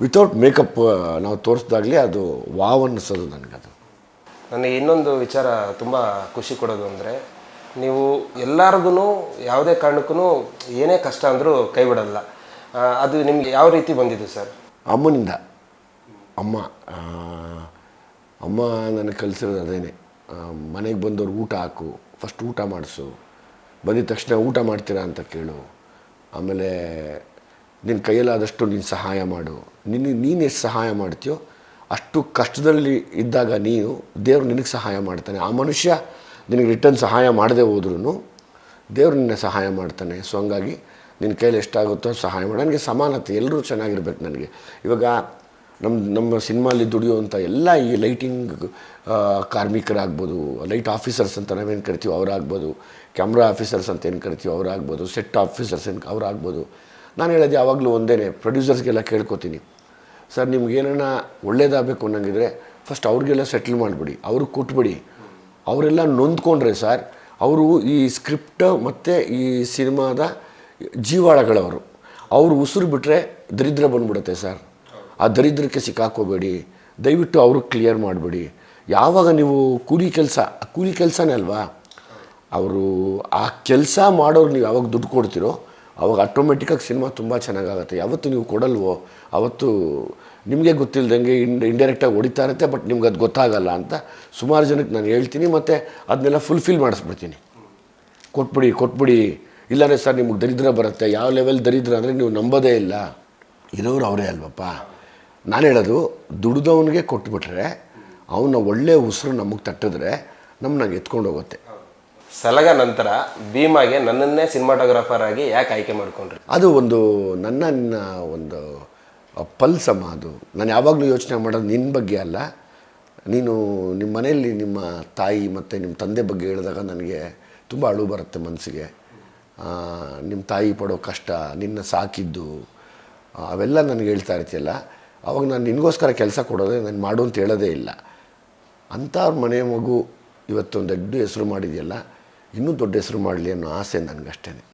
ವಿತೌಟ್ ಮೇಕಪ್ ನಾವು ತೋರಿಸ್ದಾಗಲೇ ಅದು ವಾವ್ ಅನ್ನಿಸೋದು ನನಗದು. ನನಗೆ ಇನ್ನೊಂದು ವಿಚಾರ ತುಂಬ ಖುಷಿ ಕೊಡೋದು ಅಂದರೆ, ನೀವು ಎಲ್ಲರಿಗೂ ಯಾವುದೇ ಕಾರಣಕ್ಕೂ ಏನೇ ಕಷ್ಟ ಅಂದರೂ ಕೈ ಬಿಡಲ್ಲ. ಅದು ನಿಮಗೆ ಯಾವ ರೀತಿ ಬಂದಿದೆ ಸರ್? ಅಮ್ಮನಿಂದ. ಅಮ್ಮ ಅಮ್ಮ ನನಗೆ ಕಲಿಸಿರೋದು ಅದೇನೆ. ಮನೆಗೆ ಬಂದವ್ರು ಊಟ ಹಾಕು ಫಸ್ಟ್ ಊಟ ಮಾಡಿಸು, ಬಂದಿದ ತಕ್ಷಣ ಊಟ ಮಾಡ್ತೀರಾ ಅಂತ ಕೇಳು. ಆಮೇಲೆ ನಿನ್ನ ಕೈಯಲ್ಲಾದಷ್ಟು ನೀನು ಸಹಾಯ ಮಾಡು. ನಿನ್ನ ನೀನು ಎಷ್ಟು ಸಹಾಯ ಮಾಡ್ತೀಯೋ ಅಷ್ಟು ಕಷ್ಟದಲ್ಲಿ ಇದ್ದಾಗ ನೀನು ದೇವರು ನಿನಗೆ ಸಹಾಯ ಮಾಡ್ತಾನೆ. ಆ ಮನುಷ್ಯ ನಿನಗೆ ರಿಟರ್ನ್ ಸಹಾಯ ಮಾಡದೆ ಹೋದ್ರೂ ದೇವರು ನಿನ್ನ ಸಹಾಯ ಮಾಡ್ತಾನೆ. ಸೊ ಹಂಗಾಗಿ ನಿನ್ನ ಕೈಲಿ ಎಷ್ಟಾಗುತ್ತೋ ಸಹಾಯ ಮಾಡಿ. ನನಗೆ ಸಮಾನತೆ, ಎಲ್ಲರೂ ಚೆನ್ನಾಗಿರ್ಬೇಕು ನನಗೆ. ಇವಾಗ ನಮ್ಮ ನಮ್ಮ ಸಿನಿಮಾಲಿ ದುಡಿಯುವಂಥ ಎಲ್ಲ ಈ ಲೈಟಿಂಗ್ ಕಾರ್ಮಿಕರಾಗ್ಬೋದು ಲೈಟ್ ಆಫೀಸರ್ಸ್ ಅಂತ ನಾವೇನು ಕರಿತೀವಿ? ಅವರಾಗ್ಬೋದು. ಕ್ಯಾಮ್ರಾ ಆಫೀಸರ್ಸ್ ಅಂತ ಏನು ಕರಿತೀವಿ? ಅವರಾಗ್ಬೋದು. ಸೆಟ್ ಆಫೀಸರ್ಸ್ ಏನು, ಅವರಾಗ್ಬೋದು. ನಾನು ಹೇಳೋದು ಯಾವಾಗಲೂ ಒಂದೇ ಪ್ರೊಡ್ಯೂಸರ್ಸ್ಗೆಲ್ಲ ಕೇಳ್ಕೊತೀನಿ. ಸರ್ ನಿಮ್ಗೇನ ಒಳ್ಳೇದಾಗಬೇಕು ಅನ್ನಂಗಿದ್ರೆ ಫಸ್ಟ್ ಅವ್ರಿಗೆಲ್ಲ ಸೆಟ್ಲ್ ಮಾಡಿಬಿಡಿ, ಅವ್ರಿಗೆ ಕೊಟ್ಬಿಡಿ. ಅವರೆಲ್ಲ ನೊಂದ್ಕೊಂಡ್ರೆ ಸರ್, ಅವರು ಈ ಸ್ಕ್ರಿಪ್ಟ್ ಮತ್ತು ಈ ಸಿನಿಮಾದ ಜೀವಾಳಗಳವರು. ಅವರು ಉಸಿರು ಬಿಟ್ಟರೆ ದರಿದ್ರ ಬಂದ್ಬಿಡುತ್ತೆ ಸರ್. ಆ ದರಿದ್ರಕ್ಕೆ ಸಿಕ್ಕಾಕೋಬೇಡಿ. ದಯವಿಟ್ಟು ಅವ್ರಿಗೆ ಕ್ಲಿಯರ್ ಮಾಡಿಬಿಡಿ. ಯಾವಾಗ ನೀವು ಕೂಲಿ ಕೆಲಸ, ಕೂಲಿ ಕೆಲಸನೇ ಅಲ್ವಾ? ಅವರು ಆ ಕೆಲಸ ಮಾಡೋರು ನೀವು ಯಾವಾಗ ದುಡ್ಡು ಕೊಡ್ತೀರೋ ಅವಾಗ ಆಟೋಮೆಟಿಕ್ಕಾಗಿ ಸಿನಿಮಾ ತುಂಬ ಚೆನ್ನಾಗಾಗುತ್ತೆ. ಯಾವತ್ತು ನೀವು ಕೊಡಲ್ವೋ, ಅವತ್ತು ನಿಮಗೆ ಗೊತ್ತಿಲ್ಲದಂಗೆ ಇಂಡ್ ಇಂಡೈರೆಕ್ಟಾಗಿ ಹೊಡಿತಾ ಇರುತ್ತೆ ಬಟ್ ನಿಮ್ಗೆ ಅದು ಗೊತ್ತಾಗಲ್ಲ ಅಂತ ಸುಮಾರು ಜನಕ್ಕೆ ನಾನು ಹೇಳ್ತೀನಿ ಮತ್ತು ಅದನ್ನೆಲ್ಲ ಫುಲ್ಫಿಲ್ ಮಾಡಿಸ್ಬಿಡ್ತೀನಿ. ಕೊಟ್ಬಿಡಿ ಕೊಟ್ಬಿಡಿ. ಇಲ್ಲಾಂದರೆ ಸರ್ ನಿಮಗೆ ದರಿದ್ರ ಬರುತ್ತೆ. ಯಾವ ಲೆವೆಲ್ ದರಿದ್ರ ಅಂದರೆ ನೀವು ನಂಬೋದೇ ಇಲ್ಲ. ಇರೋರು ಅವರೇ ಅಲ್ವಪ್ಪ. ನಾನು ಹೇಳೋದು, ದುಡ್ದವನಿಗೆ ಕೊಟ್ಬಿಟ್ರೆ, ಅವನ ಒಳ್ಳೆಯ ಉಸಿರು ನಮಗೆ ತಟ್ಟಿದ್ರೆ ನಮ್ಮನ್ನ ಎತ್ಕೊಂಡು ಹೋಗುತ್ತೆ ಸಲಗ ನಂತರ ಭೀಮಾಗೆ ನನ್ನನ್ನೇ ಸಿನಿಮಾಟೋಗ್ರಾಫರ್ ಆಗಿ ಯಾಕೆ ಆಯ್ಕೆ ಮಾಡ್ಕೊಂಡ್ರಿ? ಅದು ಒಂದು ನನ್ನ ಒಂದು ಪಲ್ಸಮ್ಮ ಅದು. ನಾನು ಯಾವಾಗಲೂ ಯೋಚನೆ ಮಾಡೋದು ನಿನ್ನ ಬಗ್ಗೆ ಅಲ್ಲ. ನೀನು ನಿಮ್ಮ ಮನೆಯಲ್ಲಿ ನಿಮ್ಮ ತಾಯಿ ಮತ್ತು ನಿಮ್ಮ ತಂದೆ ಬಗ್ಗೆ ಹೇಳಿದಾಗ ನನಗೆ ತುಂಬ ಅಳು ಬರುತ್ತೆ ಮನಸ್ಸಿಗೆ ನಿಮ್ಮ ತಾಯಿ ಪಡೋ ಕಷ್ಟ, ನಿನ್ನ ಸಾಕಿದ್ದು ಅವೆಲ್ಲ ನನಗೆ ಹೇಳ್ತಾ ಇರ್ತೀಯಲ್ಲ. ಅವಾಗ ನಾನು ನಿನಗೋಸ್ಕರ ಕೆಲಸ ಕೊಡೋದೇ, ನಾನು ಮಾಡು ಅಂತ ಹೇಳೋದೇ ಇಲ್ಲ. ಅಂಥವ್ರ ಮನೆ ಮಗು ಇವತ್ತೊಂದು ದೊಡ್ಡ ಹೆಸರು ಮಾಡಿದೆಯಲ್ಲ ಇನ್ನೂ ದೊಡ್ಡ ಹೆಸರು ಮಾಡಲಿ ಅನ್ನೋ ಆಸೆ ನನಗಷ್ಟೇ